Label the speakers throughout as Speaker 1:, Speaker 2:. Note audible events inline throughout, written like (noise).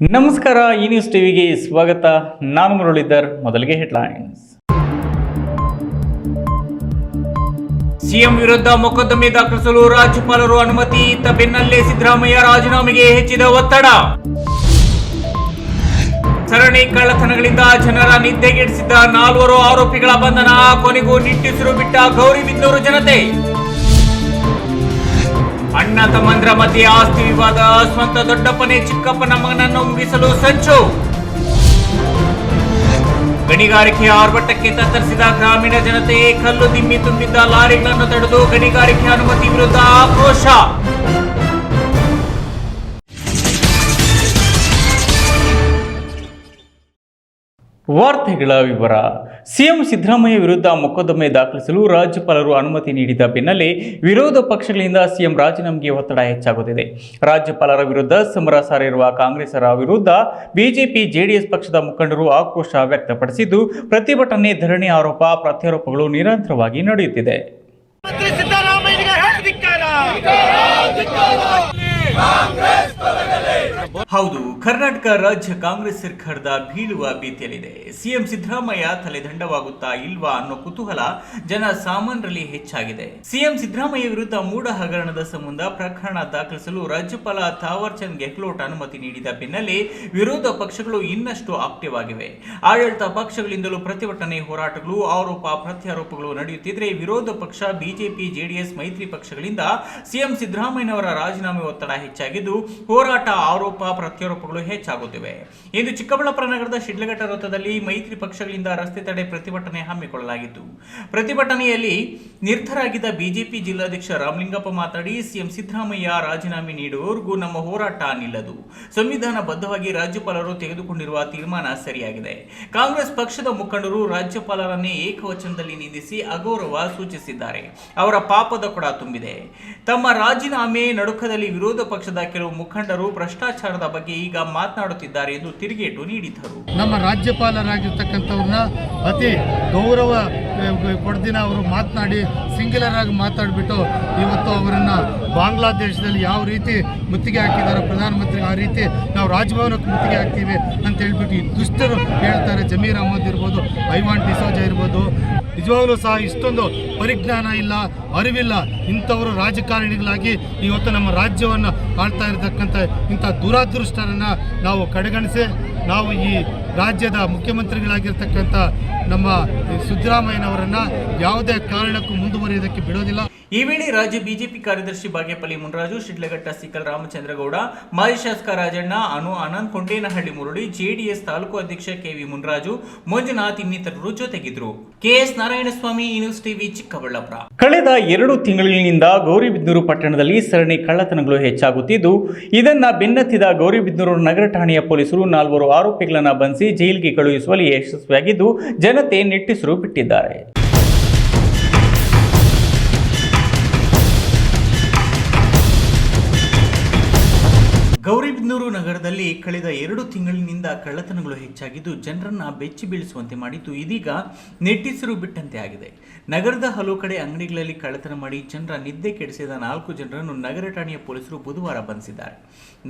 Speaker 1: ನಮಸ್ಕಾರ, ಈ ನ್ಯೂಸ್ ಟಿವಿಗೆ ಸ್ವಾಗತ. ನಾನು ಮುರಳೀಧರ್, ಮೊದಲಿಗೆ ಹೆಡ್ಲೈನ್ಸ್ ಸಿಎಂ ವಿರುದ್ಧ ಮೊಕದ್ದಮೆ ದಾಖಲಿಸಲು ರಾಜ್ಯಪಾಲರು ಅನುಮತಿ ಇತ್ತ ಬೆನ್ನಲ್ಲೇ ಸಿದ್ದರಾಮಯ್ಯ ರಾಜೀನಾಮೆಗೆ ಹೆಚ್ಚಿದ ಒತ್ತಡ. ಸರಣಿ ಕಳ್ಳತನಗಳಿಂದ ಜನರ ನಿದ್ದೆಗೆಡಿಸಿದ್ದ ನಾಲ್ವರು ಆರೋಪಿಗಳ ಬಂಧನ ಕೊನೆಗೂ ನಿಟ್ಟುಸಿರು ಬಿಟ್ಟ ಗೌರಿಬಿದನೂರು ಜನತೆ. ಅಣ್ಣ ತಮ್ಮಂದ್ರ ಮಧ್ಯೆ ಆಸ್ತಿ ವಿವಾದ ಸ್ವಂತ ದೊಡ್ಡಪ್ಪನೇ ಚಿಕ್ಕಪ್ಪನ ಮಗನನ್ನು ಮುಗಿಸಲು ಸಂಚು. ಗಣಿಗಾರಿಕೆ ಆರ್ಭಟಕ್ಕೆ ತತ್ತರಿಸಿದ ಗ್ರಾಮೀಣ ಜನತೆ ಕಲ್ಲು ದಿಮ್ಮಿ ತುಂಬಿದ್ದ ಲಾರಿಗಳನ್ನು ತಡೆದು ಗಣಿಗಾರಿಕೆ ಅನುಮತಿ ವಿರುದ್ಧ ಆಕ್ರೋಶ. ವಾರ್ತೆಗಳ ವಿವರ. ಸಿಎಂ ಸಿದ್ದರಾಮಯ್ಯ ವಿರುದ್ಧ ಮೊಕದ್ದಮೆ ದಾಖಲಿಸಲು ರಾಜ್ಯಪಾಲರು ಅನುಮತಿ ನೀಡಿದ ಬೆನ್ನಲ್ಲೇ ವಿರೋಧ ಪಕ್ಷಗಳಿಂದ ಸಿಎಂ ರಾಜೀನಾಮೆಗೆ ಒತ್ತಡ ಹೆಚ್ಚಾಗುತ್ತಿದೆ. ರಾಜ್ಯಪಾಲರ ವಿರುದ್ಧ ಸಮರ ಸಾರಿರುವ ಕಾಂಗ್ರೆಸರ ವಿರುದ್ಧ ಬಿಜೆಪಿ ಜೆಡಿಎಸ್ ಪಕ್ಷದ ಮುಖಂಡರು ಆಕ್ರೋಶ ವ್ಯಕ್ತಪಡಿಸಿದ್ದು ಪ್ರತಿಭಟನೆ ಧರಣಿ ಆರೋಪ ಪ್ರತ್ಯಾರೋಪಗಳು ನಿರಂತರವಾಗಿ ನಡೆಯುತ್ತಿದೆ. ಹೌದು, ಕರ್ನಾಟಕ ರಾಜ್ಯ ಕಾಂಗ್ರೆಸ್ ಸರ್ಕಾರದ ಬೀಳುವ ಭೀತಿಯಲ್ಲಿದೆ. ಸಿಎಂ ಸಿದ್ದರಾಮಯ್ಯ ತಲೆದಂಡವಾಗುತ್ತಾ ಇಲ್ವಾ ಅನ್ನೋ ಕುತೂಹಲ ಜನ ಸಾಮಾನ್ಯರಲ್ಲಿ ಹೆಚ್ಚಾಗಿದೆ. ಸಿಎಂ ಸಿದ್ದರಾಮಯ್ಯ ವಿರುದ್ಧ ಮೂಡ ಹಗರಣದ ಸಂಬಂಧ ಪ್ರಕರಣ ದಾಖಲಿಸಲು ರಾಜ್ಯಪಾಲ ಥಾವರ್ ಚಂದ್ ಗೆಹ್ಲೋಟ್ ಅನುಮತಿ ನೀಡಿದ ಬೆನ್ನಲ್ಲೇ ವಿರೋಧ ಪಕ್ಷಗಳು ಇನ್ನಷ್ಟು ಆಕ್ಟಿವ್ ಆಡಳಿತ ಪಕ್ಷಗಳಿಂದಲೂ ಪ್ರತಿಭಟನೆ, ಹೋರಾಟಗಳು, ಆರೋಪ, ಪ್ರತ್ಯಾರೋಪಗಳು ನಡೆಯುತ್ತಿದ್ರೆ ವಿರೋಧ ಪಕ್ಷ, ಬಿಜೆಪಿ, ಜೆಡಿಎಸ್, ಮೈತ್ರಿ ಪಕ್ಷಗಳಿಂದ ಸಿಎಂ ಸಿದ್ದರಾಮಯ್ಯನವರ ರಾಜೀನಾಮೆ ಒತ್ತಡ ಹೆಚ್ಚಾಗಿದ್ದು, ಹೋರಾಟ, ಆರೋಪ ಪ್ರತ್ಯಾರೋಪಗಳು ಹೆಚ್ಚಾಗುತ್ತಿವೆ. ಇಂದು ಚಿಕ್ಕಬಳ್ಳಾಪುರ ನಗರದ ಶಿಡ್ಲಘಟ್ಟ ವೃತ್ತದಲ್ಲಿ ಮೈತ್ರಿ ಪಕ್ಷಗಳಿಂದ ರಸ್ತೆ ತಡೆ ಪ್ರತಿಭಟನೆ ಹಮ್ಮಿಕೊಳ್ಳಲಾಗಿತ್ತು. ಪ್ರತಿಭಟನೆಯಲ್ಲಿ ನಿರ್ಧರಾಗಿದ್ದ ಬಿಜೆಪಿ ಜಿಲ್ಲಾಧ್ಯಕ್ಷ ರಾಮಲಿಂಗಪ್ಪ ಮಾತಾಡಿ, ಸಿಎಂ ಸಿದ್ದರಾಮಯ್ಯ ರಾಜೀನಾಮೆ ನೀಡುವವರೆಗೂ ನಮ್ಮ ಹೋರಾಟ ನಿಲ್ಲದು. ಸಂವಿಧಾನಬದ್ಧವಾಗಿ ರಾಜ್ಯಪಾಲರು ತೆಗೆದುಕೊಂಡಿರುವ ತೀರ್ಮಾನ ಸರಿಯಾಗಿದೆ. ಕಾಂಗ್ರೆಸ್ ಪಕ್ಷದ ಮುಖಂಡರು ರಾಜ್ಯಪಾಲರನ್ನೇ ಏಕವಚನದಲ್ಲಿ ನಿಂದಿಸಿ ಅಗೌರವ ಸೂಚಿಸಿದ್ದಾರೆ. ಅವರ ಪಾಪದ ಕೊಡ ತುಂಬಿದೆ. ತಮ್ಮ ರಾಜೀನಾಮೆ ನಡುಕದಲ್ಲಿ ವಿರೋಧ ಪಕ್ಷದ ಕೆಲವು ಮುಖಂಡರು ಭ್ರಷ್ಟಾಚಾರದ ಬಗ್ಗೆ ಈಗ ಮಾತನಾಡುತ್ತಿದ್ದಾರೆ ಎಂದು ತಿರುಗೇಟು ನೀಡಿದ್ದರು.
Speaker 2: ನಮ್ಮ ರಾಜ್ಯಪಾಲರಾಗಿರ್ತಕ್ಕಂಥವ್ರನ್ನ ಅತಿ ಗೌರವ ಕೊಡ್ದಿನ ಅವರು ಮಾತನಾಡಿ ಸಿಂಗ್ಯುಲರ್ ಆಗಿ ಮಾತಾಡಿಬಿಟ್ಟು ಇವತ್ತು ಅವರನ್ನು ಬಾಂಗ್ಲಾದೇಶದಲ್ಲಿ ಯಾವ ರೀತಿ ಮುತ್ತಿಗೆ ಹಾಕಿದ್ದಾರೆ ಪ್ರಧಾನಮಂತ್ರಿ ಆ ರೀತಿ ನಾವು ರಾಜಭವನಕ್ಕೆ ಮುತ್ತಿಗೆ ಹಾಕ್ತೀವಿ ಅಂತ ಹೇಳ್ಬಿಟ್ಟು ಈ ದುಷ್ಟರು ಹೇಳ್ತಾರೆ. ಜಮೀರ್ ಅಹಮದ್ ಇರ್ಬೋದು, ಐವಾನ್ ಡಿಸೋಜ ಇರ್ಬೋದು. ನಿಜವಾಗಲೂ ಸಹ ಇಷ್ಟೊಂದು ಪರಿಜ್ಞಾನ ಇಲ್ಲ, ಅರಿವಿಲ್ಲ ಇಂಥವರು ರಾಜಕಾರಣಿಗಳಾಗಿ ಇವತ್ತು ನಮ್ಮ ರಾಜ್ಯವನ್ನು ಆಳ್ತಾ ಇರತಕ್ಕಂಥ ಇಂಥ ದುರಾದೃಷ್ಟರನ್ನು ನಾವು ಕಡೆಗಣಿಸಿ ನಾವು ಈ ರಾಜ್ಯದ ಮುಖ್ಯಮಂತ್ರಿಗಳಾಗಿರ್ತಕ್ಕಂಥ ನಮ್ಮ ಸಿದ್ದರಾಮಯ್ಯನವರನ್ನು ಯಾವುದೇ ಕಾರಣಕ್ಕೂ ಮುಂದುವರಿಯೋದಕ್ಕೆ ಬಿಡೋದಿಲ್ಲ.
Speaker 1: ಈ ವೇಳೆ ರಾಜ್ಯ ಬಿಜೆಪಿ ಕಾರ್ಯದರ್ಶಿ ಬಾಗೇಪಲ್ಲಿ ಮುನರಾಜು, ಶಿಡ್ಲಘಟ್ಟ ಸಿಕಲ್ ರಾಮಚಂದ್ರಗೌಡ, ಮಾಜಿ ಶಾಸಕ ರಾಜಣ್ಣ ಅನು ಆನಂದ್, ಕೊಂಡೇನಹಳ್ಳಿ ಮುರಳಿ, ಜೆಡಿಎಸ್ ತಾಲೂಕು ಅಧ್ಯಕ್ಷ ಕೆವಿ ಮುನರಾಜು, ಮಂಜುನಾಥ್ ಇನ್ನಿತರರು ಜೊತೆಗಿದ್ರು. KS Narayanaswamy, news TV Chikkaballapur. ಕಳೆದ ಎರಡು ತಿಂಗಳಿನಿಂದ ಗೌರಿಬಿದನೂರು ಪಟ್ಟಣದಲ್ಲಿ ಸರಣಿ ಕಳ್ಳತನಗಳು ಹೆಚ್ಚಾಗುತ್ತಿದ್ದು, ಇದನ್ನ ಬೆನ್ನತ್ತಿದ ಗೌರಿಬಿದನೂರು ನಗರ ಠಾಣೆಯ ಪೊಲೀಸರು ನಾಲ್ವರು ಆರೋಪಿಗಳನ್ನ ಬಂಧಿಸಿ ಜೈಲಿಗೆ ಕಳುಹಿಸುವಲ್ಲಿ ಯಶಸ್ವಿಯಾಗಿದ್ದು, ಜನತೆ ನಿಟ್ಟುಸಿರು ಬಿಟ್ಟಿದ್ದಾರೆ. ಗೌರಿಬಿದನೂರು ನಗರದಲ್ಲಿ ಕಳೆದ ಎರಡು ತಿಂಗಳಿನಿಂದ ಕಳ್ಳತನಗಳು ಹೆಚ್ಚಾಗಿದ್ದು, ಜನರನ್ನ ಬೆಚ್ಚಿ ಬೀಳಿಸುವಂತೆ ಮಾಡಿದ್ದು ಇದೀಗ ನೆಟ್ಟಿಸಿರು ಬಿಟ್ಟಂತೆ ಆಗಿದೆ. ನಗರದ ಹಲವು ಕಡೆ ಅಂಗಡಿಗಳಲ್ಲಿ ಕಳ್ಳತನ ಮಾಡಿ ಜನರ ನಿದ್ದೆ ಕೆಡಿಸಿದ ನಾಲ್ಕು ಜನರನ್ನು ನಗರ ಠಾಣೆಯ ಪೊಲೀಸರು ಬುಧವಾರ ಬಂಧಿಸಿದ್ದಾರೆ.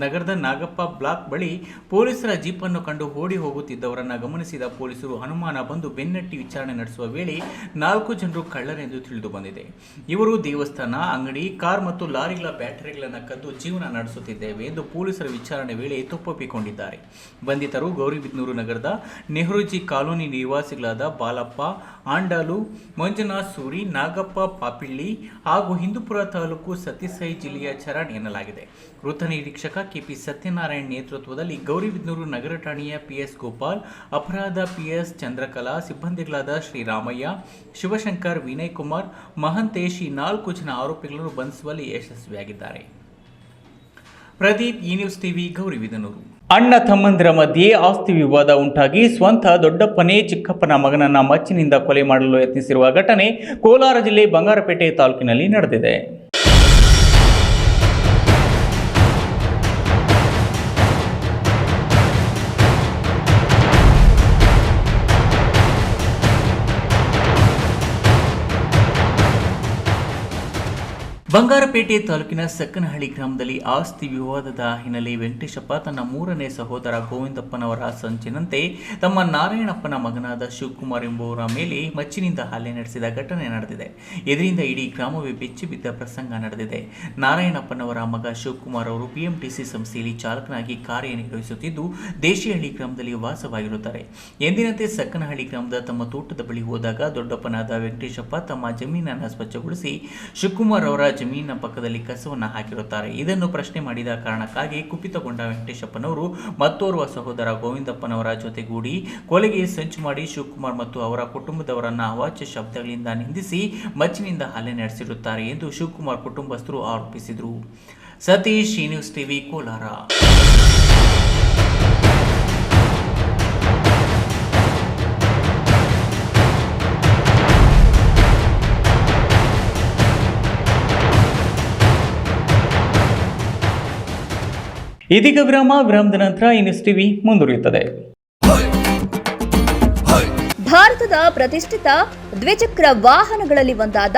Speaker 1: ನಗರದ ನಾಗಪ್ಪ ಬ್ಲಾಕ್ ಬಳಿ ಪೊಲೀಸರ ಜೀಪನ್ನು ಕಂಡು ಓಡಿ ಹೋಗುತ್ತಿದ್ದವರನ್ನು ಗಮನಿಸಿದ ಪೊಲೀಸರು ಅನುಮಾನ ಬಂದು ಬೆನ್ನಟ್ಟಿ ವಿಚಾರಣೆ ನಡೆಸುವ ವೇಳೆ ನಾಲ್ಕು ಜನರು ಕಳ್ಳರೆಂದು ತಿಳಿದು ಬಂದಿದೆ. ಇವರು ದೇವಸ್ಥಾನ, ಅಂಗಡಿ, ಕಾರ್ ಮತ್ತು ಲಾರಿಗಳ ಬ್ಯಾಟರಿಗಳನ್ನು ಕದ್ದು ಜೀವನ ನಡೆಸುತ್ತಿದ್ದೇವೆ ಎಂದು ಪೊಲೀಸರ ವಿಚಾರಣೆ ವೇಳೆ ತಪ್ಪೊಪ್ಪಿಕೊಂಡಿದ್ದಾರೆ. ಬಂಧಿತರು ಗೌರಿಬಿದ್ನೂರು ನಗರದ ನೆಹರೂಜಿ ಕಾಲೋನಿ ನಿವಾಸಿಗಳಾದ ಬಾಲಪ್ಪ, ಆಂಡಾಲು, ಮಂಜುನಾಥ್ ಸೂರಿ, ನಾಗಪ್ಪ ಪಾಪಿಳ್ಳಿ ಹಾಗೂ ಹಿಂದೂಪುರ ತಾಲೂಕು ಸತ್ಯಸಾಯಿ ಜಿಲ್ಲೆಯ ಚರಣ್ ಎನ್ನಲಾಗಿದೆ. ವೃತ್ತ ನಿರೀಕ್ಷಕ ಕೆಪಿ ಸತ್ಯನಾರಾಯಣ್ ನೇತೃತ್ವದಲ್ಲಿ ಗೌರಿಬಿದನೂರು ನಗರ ಠಾಣೆಯ ಪಿಎಸ್ ಗೋಪಾಲ್, ಅಪರಾಧ ಪಿಎಸ್ ಚಂದ್ರಕಲಾ, ಸಿಬ್ಬಂದಿಗಳಾದ ಶ್ರೀರಾಮಯ್ಯ, ಶಿವಶಂಕರ್, ವಿನಯ್ ಕುಮಾರ್, ಮಹಂತೇಶ್ ಈ ನಾಲ್ಕು ಜನ ಆರೋಪಿಗಳನ್ನು ಬಂಧಿಸುವಲ್ಲಿ ಯಶಸ್ವಿಯಾಗಿದ್ದಾರೆ. ಪ್ರದೀಪ್ ಈ ನ್ಯೂಸ್ ಟಿವಿ, ಗೌರಿಬಿದನೂರು. ಅಣ್ಣ ತಮ್ಮಂದಿರ ಮಧ್ಯೆ ಆಸ್ತಿ ವಿವಾದ ಉಂಟಾಗಿ ಸ್ವಂತ ದೊಡ್ಡಪ್ಪನೇ ಚಿಕ್ಕಪ್ಪನ ಮಗನನ್ನ ಮಚ್ಚಿನಿಂದ ಕೊಲೆ ಮಾಡಲು ಯತ್ನಿಸಿರುವ ಘಟನೆ ಕೋಲಾರ ಜಿಲ್ಲೆ ಬಂಗಾರಪೇಟೆ ತಾಲೂಕಿನಲ್ಲಿ ನಡೆದಿದೆ. ಬಂಗಾರಪೇಟೆ ತಾಲೂಕಿನ ಸಕ್ಕನಹಳ್ಳಿ ಗ್ರಾಮದಲ್ಲಿ ಆಸ್ತಿ ವಿವಾದದ ಹಿನ್ನೆಲೆ ವೆಂಕಟೇಶಪ್ಪ ತನ್ನ ಮೂರನೇ ಸಹೋದರ ಗೋವಿಂದಪ್ಪನವರ ಸಂಚಿನಂತೆ ತಮ್ಮ ನಾರಾಯಣಪ್ಪನ ಮಗನಾದ ಶಿವಕುಮಾರ್ ಎಂಬುವರ ಮೇಲೆ ಮಚ್ಚಿನಿಂದ ಹಲ್ಲೆ ನಡೆಸಿದ ಘಟನೆ ನಡೆದಿದೆ. ಇದರಿಂದ ಇಡೀ ಗ್ರಾಮವೇ ಬೆಚ್ಚಿ ಬಿದ್ದ ಪ್ರಸಂಗ ನಡೆದಿದೆ. ನಾರಾಯಣಪ್ಪನವರ ಮಗ ಶಿವಕುಮಾರ್ ಅವರು ಪಿಎಂಟಿಸಿ ಸಂಸ್ಥೆಯಲ್ಲಿ ಚಾಲಕನಾಗಿ ಕಾರ್ಯನಿರ್ವಹಿಸುತ್ತಿದ್ದು, ದೇಶಿಹಳ್ಳಿ ಗ್ರಾಮದಲ್ಲಿ ವಾಸವಾಗಿರುತ್ತಾರೆ. ಎಂದಿನಂತೆ ಸಕ್ಕನಹಳ್ಳಿ ಗ್ರಾಮದ ತಮ್ಮ ತೋಟದ ಬಳಿ ಹೋದಾಗ ದೊಡ್ಡಪ್ಪನಾದ ವೆಂಕಟೇಶಪ್ಪ ತಮ್ಮ ಜಮೀನನ್ನು ಸ್ವಚ್ಛಗೊಳಿಸಿ ಶಿವಕುಮಾರ್ ಅವರ ಜಮೀನಿನ ಪಕ್ಕದಲ್ಲಿ ಕಸವನ್ನು ಹಾಕಿರುತ್ತಾರೆ. ಇದನ್ನು ಪ್ರಶ್ನೆ ಮಾಡಿದ ಕಾರಣಕ್ಕಾಗಿ ಕುಪಿತಗೊಂಡ ವೆಂಕಟೇಶಪ್ಪನವರು ಮತ್ತೋರ್ವ ಸಹೋದರ ಗೋವಿಂದಪ್ಪನವರ ಜೊತೆಗೂಡಿ ಕೊಲೆಗೆ ಸಂಚು ಮಾಡಿ ಶಿವಕುಮಾರ್ ಮತ್ತು ಅವರ ಕುಟುಂಬದವರನ್ನು ಅವಾಚ್ಯ ಶಬ್ದಗಳಿಂದ ನಿಂದಿಸಿ ಮಚ್ಚಿನಿಂದ ಹಲ್ಲೆ ನಡೆಸಿರುತ್ತಾರೆ ಎಂದು ಶಿವಕುಮಾರ್ ಕುಟುಂಬಸ್ಥರು ಆರೋಪಿಸಿದರು. ಸತೀಶ್ ಶ್ರೀನಿವಾಸ್ ಟಿವಿ, ಕೋಲಾರ. ಇದೀಗ ವಿರಾಮ, ವಿರಾಮದ ನಂತರ ಈ ನ್ಯೂಸ್ ಟಿವಿ ಮುಂದುವರಿಯುತ್ತದೆ.
Speaker 3: ಭಾರತದ ಪ್ರತಿಷ್ಠಿತ ದ್ವಿಚಕ್ರ ವಾಹನಗಳಲ್ಲಿ ಒಂದಾದ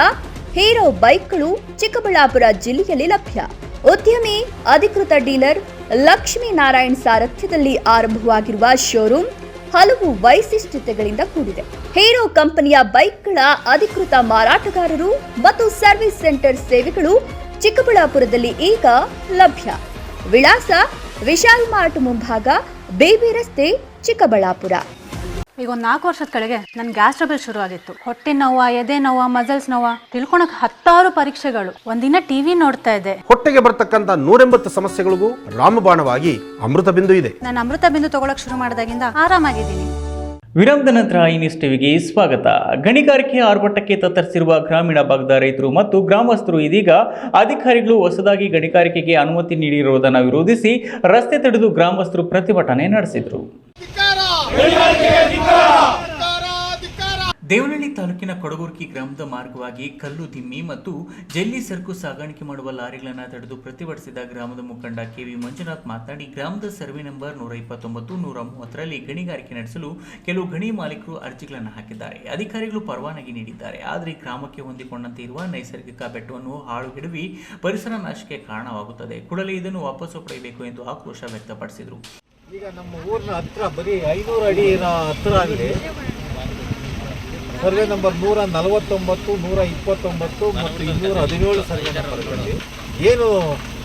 Speaker 3: ಹೀರೋ ಬೈಕ್ಗಳು ಚಿಕ್ಕಬಳ್ಳಾಪುರ ಜಿಲ್ಲೆಯಲ್ಲಿ ಲಭ್ಯ. ಉದ್ಯಮಿ, ಅಧಿಕೃತ ಡೀಲರ್ ಲಕ್ಷ್ಮೀನಾರಾಯಣ್ ಸಾರಥ್ಯದಲ್ಲಿ ಆರಂಭವಾಗಿರುವ ಶೋರೂಮ್ ಹಲವು ವೈಶಿಷ್ಟ್ಯತೆಗಳಿಂದ ಕೂಡಿದೆ. ಹೀರೋ ಕಂಪನಿಯ ಬೈಕ್ಗಳ ಅಧಿಕೃತ ಮಾರಾಟಗಾರರು ಮತ್ತು ಸರ್ವಿಸ್ ಸೆಂಟರ್ ಸೇವೆಗಳು ಚಿಕ್ಕಬಳ್ಳಾಪುರದಲ್ಲಿ ಈಗ ಲಭ್ಯ. ವಿಳಾಸ ವಿಶಾಲ್ ಮಾರ್ಟ್ ಮುಂಭಾಗ ಬೇಬಿ ರಸ್ತೆ ಚಿಕ್ಕಬಳ್ಳಾಪುರ.
Speaker 4: ಈಗ ಒಂದು ನಾಲ್ಕು ವರ್ಷದ ಕೆಳಗೆ ನನ್ನ ಗ್ಯಾಸ್ ಟ್ರಬಲ್ ಶುರು ಆಗಿತ್ತು. ಹೊಟ್ಟೆ ನೋವ ಎದೆ ನೋವ ಮಸಲ್ಸ್ ನೋವ. ತಿಳ್ಕೊಳಕ್ ಹತ್ತಾರು ಪರೀಕ್ಷೆಗಳು. ಒಂದಿನ ಟಿವಿ ನೋಡ್ತಾ ಇದ್ದೆ.
Speaker 5: ಹೊಟ್ಟೆಗೆ ಬರ್ತಕ್ಕಂತ ನೂರೆಂಬತ್ತು ಸಮಸ್ಯೆಗಳಿಗೂ ರಾಮಬಾಣವಾಗಿ ಅಮೃತ ಬಿಂದು ಇದೆ.
Speaker 4: ನಾನು ಅಮೃತ ಬಿಂದು ತಗೊಳಕ್ ಶುರು ಮಾಡಿದಾಗಿಂದ ಆರಾಮಾಗಿದ್ದೀನಿ.
Speaker 1: ವಿರಾಮದ ನಂತರ ಸ್ವಾಗತ. ಗಣಿಗಾರಿಕೆ ಆರ್ಭಟಕ್ಕೆ ತತ್ತರಿಸಿರುವ ಗ್ರಾಮೀಣ ಭಾಗದ ರೈತರು ಮತ್ತು ಗ್ರಾಮಸ್ಥರು ಇದೀಗ ಅಧಿಕಾರಿಗಳು ಹೊಸದಾಗಿ ಗಣಿಗಾರಿಕೆಗೆ ಅನುಮತಿ ನೀಡಿರುವುದನ್ನು ವಿರೋಧಿಸಿ ರಸ್ತೆ ತಡೆದು ಗ್ರಾಮಸ್ಥರು ಪ್ರತಿಭಟನೆ ನಡೆಸಿದರು. ದೇವನಹಳ್ಳಿ ತಾಲೂಕಿನ ಕೊಡಗುರ್ಕಿ ಗ್ರಾಮದ ಮಾರ್ಗವಾಗಿ ಕಲ್ಲು ದಿಮ್ಮಿ ಮತ್ತು ಜಲ್ಲಿ ಸರಕು ಸಾಗಾಣಿಕೆ ಮಾಡುವ ಲಾರಿಗಳನ್ನು ತಡೆದು ಪ್ರತಿಭಟಿಸಿದ ಗ್ರಾಮದ ಮುಖಂಡ ಕೆವಿ ಮಂಜುನಾಥ್ ಮಾತನಾಡಿ, ಗ್ರಾಮದ ಸರ್ವೆ ನಂಬರ್ ನೂರ ಇಪ್ಪತ್ತೊಂಬತ್ತು, ನೂರ ಮೂವತ್ತರಲ್ಲಿ ಗಣಿಗಾರಿಕೆ ನಡೆಸಲು ಕೆಲವು ಗಣಿ ಮಾಲೀಕರು ಅರ್ಜಿಗಳನ್ನು ಹಾಕಿದ್ದಾರೆ. ಅಧಿಕಾರಿಗಳು ಪರವಾನಗಿ ನೀಡಿದ್ದಾರೆ. ಆದರೆ ಗ್ರಾಮಕ್ಕೆ ಹೊಂದಿಕೊಂಡಂತೆ ಇರುವ ನೈಸರ್ಗಿಕ ಬೆಟ್ಟವನ್ನು ಹಾಳುಗೆಡವಿ ಪರಿಸರ ನಾಶಕ್ಕೆ ಕಾರಣವಾಗುತ್ತದೆ. ಕೂಡಲೇ ಇದನ್ನು ವಾಪಸ್ಸು ಪಡೆಯಬೇಕು ಎಂದು ಆಕ್ರೋಶ ವ್ಯಕ್ತಪಡಿಸಿದರು.
Speaker 6: ಈಗ ನಮ್ಮ ಊರಿನ ಹತ್ರ ಬರೀ ಐನೂರು ಅಡಿ ಹತ್ರ ಆಗಲಿ ಸರ್ವೆ ನಂಬರ್ ನೂರ ನಲವತ್ತೊಂಬತ್ತು, ನೂರ ಇಪ್ಪತ್ತೊಂಬತ್ತು ಮತ್ತು ಇನ್ನೂರ ಹದಿನೇಳು ಸರ್ವೆ ನಂಬರ್ಗಳಲ್ಲಿ ಏನು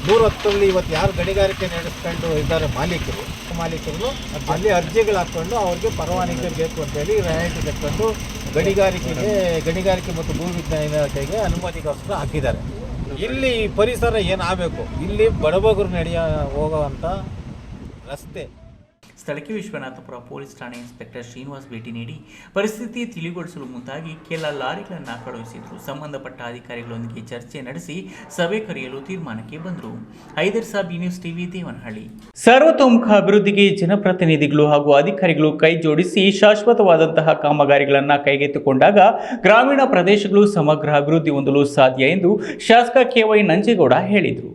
Speaker 6: ನೂರ ಹತ್ತರಲ್ಲಿ ಇವತ್ತು ಯಾರು ಗಣಿಗಾರಿಕೆ ನಡೆಸ್ಕೊಂಡು ಇದ್ದಾರೆ ಮಾಲೀಕರು ಮಾಲೀಕರು ಅಲ್ಲಿ ಅರ್ಜಿಗಳು ಹಾಕ್ಕೊಂಡು ಅವ್ರಿಗೆ ಪರವಾನಗಿ ಬೇಕು ಅಂತೇಳಿ ರಿಯಾಯಿತಿ ತಕ್ಕೊಂಡು ಗಣಿಗಾರಿಕೆಗೆ, ಗಣಿಗಾರಿಕೆ ಮತ್ತು ಭೂ ವಿಜ್ಞಾನ ಇಲಾಖೆಗೆ ಅನುಮತಿಗೋಸ್ಕರ ಹಾಕಿದ್ದಾರೆ. ಇಲ್ಲಿ ಪರಿಸರ ಏನಾಗಬೇಕು ಇಲ್ಲಿ ಬಡಬಗರು ನಡೆಯ ಹೋಗುವಂಥ ರಸ್ತೆ.
Speaker 1: ಸ್ಥಳಕ್ಕೆ ವಿಶ್ವನಾಥಪುರ ಪೊಲೀಸ್ ಠಾಣೆ ಇನ್ಸ್ಪೆಕ್ಟರ್ ಶ್ರೀನಿವಾಸ್ ಭೇಟಿ ನೀಡಿ ಪರಿಸ್ಥಿತಿ ತಿಳಿಗೊಳಿಸಲು ಮುಂದಾಗಿ ಕೆಲ ಲಾರಿಗಳನ್ನು ಕಳುಹಿಸಿದರು. ಸಂಬಂಧಪಟ್ಟ ಅಧಿಕಾರಿಗಳೊಂದಿಗೆ ಚರ್ಚೆ ನಡೆಸಿ ಸಭೆ ಕರೆಯಲು ತೀರ್ಮಾನಕ್ಕೆ ಬಂದರು. Haider Saab news TV Devanahalli. ಸರ್ವತೋಮುಖ ಅಭಿವೃದ್ಧಿಗೆ ಜನಪ್ರತಿನಿಧಿಗಳು ಹಾಗೂ ಅಧಿಕಾರಿಗಳು ಕೈ ಜೋಡಿಸಿ ಶಾಶ್ವತವಾದಂತಹ ಕಾಮಗಾರಿಗಳನ್ನು ಕೈಗೆತ್ತಿಕೊಂಡಾಗ ಗ್ರಾಮೀಣ ಪ್ರದೇಶಗಳು ಸಮಗ್ರ ಅಭಿವೃದ್ಧಿ ಹೊಂದಲು ಸಾಧ್ಯ ಎಂದು ಶಾಸಕ ಕೆವೈ ನಂಜೇಗೌಡ ಹೇಳಿದರು.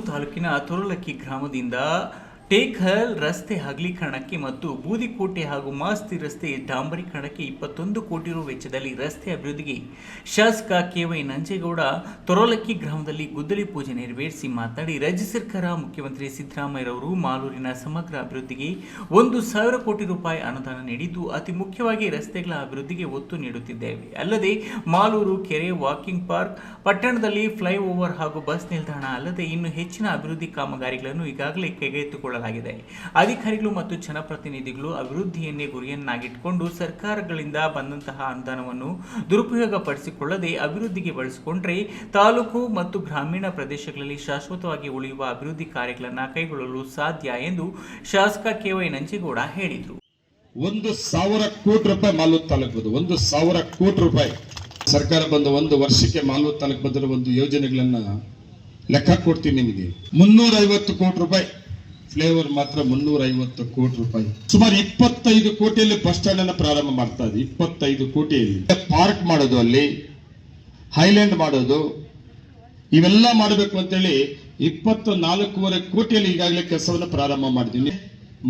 Speaker 1: ತಾಲೂಕಿನ ತುರಲಕ್ಕಿ ಗ್ರಾಮದಿಂದ ಟೇಕಲ್ ರಸ್ತೆ ಅಗಲೀಕರಣಕ್ಕೆ ಮತ್ತು ಬೂದಿಕೋಟೆ ಹಾಗೂ ಮಾಸ್ತಿ ರಸ್ತೆ ಡಾಂಬರೀಕರಣಕ್ಕೆ ಇಪ್ಪತ್ತೊಂದು ಕೋಟಿ ರು ವೆಚ್ಚದಲ್ಲಿ ರಸ್ತೆ ಅಭಿವೃದ್ಧಿಗೆ ಶಾಸಕ ಕೆವೈ ನಂಜೇಗೌಡ ತೊರಲಕ್ಕಿ ಗ್ರಾಮದಲ್ಲಿ ಗುದ್ದಲಿ ಪೂಜೆ ನೆರವೇರಿಸಿ ಮಾತನಾಡಿ, ರಾಜ್ಯ ಸರ್ಕಾರ, ಮುಖ್ಯಮಂತ್ರಿ ಸಿದ್ದರಾಮಯ್ಯರವರು ಮಾಲೂರಿನ ಸಮಗ್ರ ಅಭಿವೃದ್ಧಿಗೆ ಒಂದು ಸಾವಿರ ಕೋಟಿ ರೂಪಾಯಿ ಅನುದಾನ ನೀಡಿದ್ದು, ಅತಿ ಮುಖ್ಯವಾಗಿ ರಸ್ತೆಗಳ ಅಭಿವೃದ್ಧಿಗೆ ಒತ್ತು ನೀಡುತ್ತಿದ್ದೇವೆ. ಅಲ್ಲದೆ ಮಾಲೂರು ಕೆರೆ, ವಾಕಿಂಗ್ ಪಾರ್ಕ್, ಪಟ್ಟಣದಲ್ಲಿ ಫ್ಲೈಓವರ್ ಹಾಗೂ ಬಸ್ ನಿಲ್ದಾಣ ಅಲ್ಲದೆ ಇನ್ನು ಹೆಚ್ಚಿನ ಅಭಿವೃದ್ಧಿ ಕಾಮಗಾರಿಗಳನ್ನು ಈಗಾಗಲೇ ಕೈಗೆತ್ತಿಕೊಳ್ಳಲಾಗಿದೆ ಅಧಿಕಾರಿಗಳು ಮತ್ತು ಜನಪ್ರತಿನಿಧಿಗಳು ಅಭಿವೃದ್ಧಿಯನ್ನೇ ಗುರಿಯನ್ನಾಗಿಟ್ಟುಕೊಂಡು ಸರ್ಕಾರಗಳಿಂದ ಬಂದಂತಹ ಅನುದಾನವನ್ನು ದುರುಪಯೋಗಪಡಿಸಿಕೊಳ್ಳದೆ ಅಭಿವೃದ್ಧಿಗೆ ಬಳಸಿಕೊಂಡ್ರೆ ತಾಲೂಕು ಮತ್ತು ಗ್ರಾಮೀಣ ಪ್ರದೇಶಗಳಲ್ಲಿ ಶಾಶ್ವತವಾಗಿ ಉಳಿಯುವ ಅಭಿವೃದ್ಧಿ ಕಾರ್ಯಗಳನ್ನು ಕೈಗೊಳ್ಳಲು ಸಾಧ್ಯ ಎಂದು ಶಾಸಕ ಕೆವೈ ನಂಜೇಗೌಡ ಹೇಳಿದರು.
Speaker 7: ಒಂದು ಸಾವಿರ ಕೋಟಿ ರೂಪಾಯಿ ಮಾಲೂರು ತಾಲೂಕು ಒಂದು ಸಾವಿರ ಕೋಟಿ ರೂಪಾಯಿ. ಸರ್ಕಾರ ಬಂದ ಒಂದು ವರ್ಷಕ್ಕೆ ಮಾಲೂರು ತಾಲೂಕು ಬಂದಿರೋ ಒಂದು ಯೋಜನೆಗಳನ್ನ ಲೆಕ್ಕ ಕೊಡ್ತೀನಿ ನಿಮಗೆ. ಮುನ್ನೂರ ಐವತ್ತು ಕೋಟಿ ರೂಪಾಯಿ. ಫ್ಲೇವರ್ ಮಾತ್ರ ಮುನ್ನೂರ ಐವತ್ತು ಕೋಟಿ ರೂಪಾಯಿ. ಸುಮಾರು ಇಪ್ಪತ್ತೈದು ಕೋಟಿಯಲ್ಲಿ ಬಸ್ ಸ್ಟ್ಯಾಂಡ್ ಅನ್ನು ಪ್ರಾರಂಭ ಮಾಡ್ತಾ ಇದೆ ಇಪ್ಪತ್ತೈದು ಕೋಟಿಯಲ್ಲಿ. ಪಾರ್ಕ್ ಮಾಡೋದು ಅಲ್ಲಿ, ಹೈಲ್ಯಾಂಡ್ ಮಾಡೋದು, ಇವೆಲ್ಲ ಮಾಡಬೇಕು ಅಂತೇಳಿ ಇಪ್ಪತ್ತು ನಾಲ್ಕೂವರೆ ಕೋಟಿಯಲ್ಲಿ ಈಗಾಗಲೇ ಕೆಲಸವನ್ನು ಪ್ರಾರಂಭ ಮಾಡಿದ್ದೀನಿ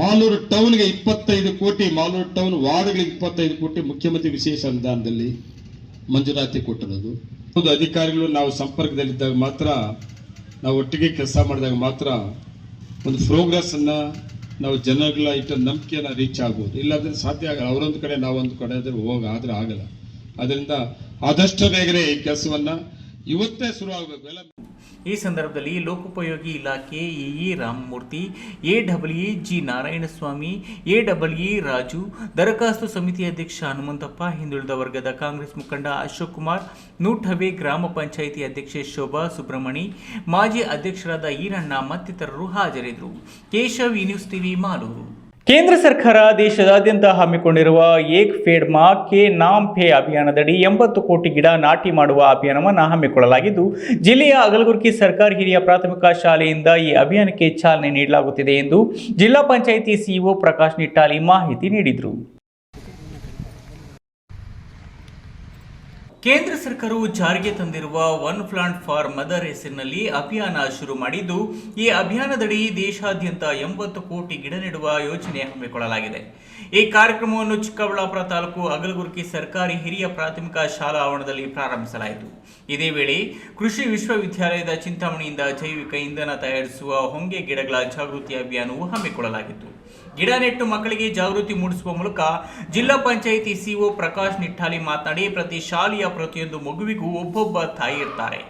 Speaker 7: ಮಾಲೂರು ಟೌನ್ಗೆ ಇಪ್ಪತ್ತೈದು ಕೋಟಿ, ಮಾಲೂರು ಟೌನ್ ವಾರ್ಡ್ಗಳಿಗೆ ಇಪ್ಪತ್ತೈದು ಕೋಟಿ ಮುಖ್ಯಮಂತ್ರಿ ವಿಶೇಷ ಅನುದಾನದಲ್ಲಿ ಮಂಜೂರಾತಿ ಕೊಟ್ಟಿರೋದು. ಅಧಿಕಾರಿಗಳು ನಾವು ಸಂಪರ್ಕದಲ್ಲಿದ್ದಾಗ ಮಾತ್ರ, ನಾವು ಒಟ್ಟಿಗೆ ಕೆಲಸ ಮಾಡಿದಾಗ ಮಾತ್ರ ಒಂದು ಪ್ರೋಗ್ರೆಸ್ಸನ್ನು ನಾವು ಜನಗಳ ಇಟ್ಟ ನಂಬಿಕೆಯನ್ನ ರೀಚ್ ಆಗ್ಬೋದು. ಇಲ್ಲಾಂದ್ರೆ ಸಾಧ್ಯ ಆಗಲ್ಲ. ಅವರೊಂದು ಕಡೆ ನಾವೊಂದು ಕಡೆ ಆದರೆ ಹೋಗ ಆದ್ರೆ ಆಗಲ್ಲ. ಅದರಿಂದ ಆದಷ್ಟು ಬೇಗನೆ ಈ ಕೆಲಸವನ್ನ ಇವತ್ತೇ ಶುರು ಆಗಬೇಕು ಎಲ್ಲ
Speaker 1: ಈ ಸಂದರ್ಭದಲ್ಲಿ ಲೋಕೋಪಯೋಗಿ ಇಲಾಖೆ EE Ramamurthy A W G Narayanaswamy A W Raju, ದರಖಾಸ್ತು ಸಮಿತಿ ಅಧ್ಯಕ್ಷ ಹನುಮಂತಪ್ಪ, ಹಿಂದುಳಿದ ವರ್ಗದ ಕಾಂಗ್ರೆಸ್ ಮುಖಂಡ ಅಶೋಕ್ ಕುಮಾರ್ ನೂಠವೆ ಗ್ರಾಮ ಪಂಚಾಯಿತಿ ಅಧ್ಯಕ್ಷೆ ಶೋಭಾ ಸುಬ್ರಹ್ಮಣಿ, ಮಾಜಿ ಅಧ್ಯಕ್ಷರಾದ ಈರಣ್ಣ ಮತ್ತಿತರರು ಹಾಜರಿದ್ದರು. Keshav news TV, Malur. ಕೇಂದ್ರ ಸರ್ಕಾರ ದೇಶದಾದ್ಯಂತ ಹಮ್ಮಿಕೊಂಡಿರುವ ಏಕ್ ಫೇಡ್ ಮಾ ಕೆ ನಾಮ್ ಫೇ ಅಭಿಯಾನದಡಿ ಎಂಬತ್ತು ಕೋಟಿ ಗಿಡ ನಾಟಿ ಮಾಡುವ ಅಭಿಯಾನವನ್ನು ಹಮ್ಮಿಕೊಳ್ಳಲಾಗಿದ್ದು, ಜಿಲ್ಲೆಯ ಅಗಲಗುರ್ಕಿ ಸರ್ಕಾರಿ ಹಿರಿಯ ಪ್ರಾಥಮಿಕ ಶಾಲೆಯಿಂದ ಈ ಅಭಿಯಾನಕ್ಕೆ ಚಾಲನೆ ನೀಡಲಾಗುತ್ತಿದೆ ಎಂದು ಜಿಲ್ಲಾ ಪಂಚಾಯಿತಿ ಸಿಇಒ ಪ್ರಕಾಶ್ ನಿಟ್ಟಾಲಿ ಮಾಹಿತಿ ನೀಡಿದರು. ಕೇಂದ್ರ ಸರ್ಕಾರವು ಜಾರಿಗೆ ತಂದಿರುವ ಒನ್ ಪ್ಲಾಂಟ್ ಫಾರ್ ಮದರ್ ಹೆಸರಿನಲ್ಲಿ ಅಭಿಯಾನ ಶುರು ಮಾಡಿದ್ದು, ಈ ಅಭಿಯಾನದಡಿ ದೇಶಾದ್ಯಂತ ಎಂಬತ್ತು ಕೋಟಿ ಗಿಡ ನೆಡುವ ಯೋಜನೆ ಹಮ್ಮಿಕೊಳ್ಳಲಾಗಿದೆ. ಈ ಕಾರ್ಯಕ್ರಮವನ್ನು ಚಿಕ್ಕಬಳ್ಳಾಪುರ ತಾಲೂಕು ಅಗಲಗುರ್ಕಿ ಸರ್ಕಾರಿ ಹಿರಿಯ ಪ್ರಾಥಮಿಕ ಶಾಲಾ ಆವರಣದಲ್ಲಿ ಪ್ರಾರಂಭಿಸಲಾಯಿತು. ಇದೇ ವೇಳೆ ಕೃಷಿ ವಿಶ್ವವಿದ್ಯಾಲಯದ ಚಿಂತಾಮಣಿಯಿಂದ ಜೈವಿಕ ಇಂಧನ ತಯಾರಿಸುವ ಹೊಂಗೆ ಗಿಡಗಳ ಜಾಗೃತಿ ಅಭಿಯಾನವು ಹಮ್ಮಿಕೊಳ್ಳಲಾಗಿತ್ತು. ಗಿಡ ನೆಟ್ಟು ಮಕ್ಕಳಿಗೆ ಜಾಗೃತಿ ಮೂಡಿಸುವ ಮೂಲಕ ಜಿಲ್ಲಾ ಪಂಚಾಯಿತಿ ಸಿಒ ಪ್ರಕಾಶ್ ನಿಟ್ಟಾಲಿ ಮಾತನಾಡಿ, ಪ್ರತಿ ಶಾಲೆಯ ಪ್ರತಿಯೊಂದು ಮಗುವಿಗೂ ಒಬ್ಬೊಬ್ಬ ತಾಯಿ ಇರ್ತಾರೆ.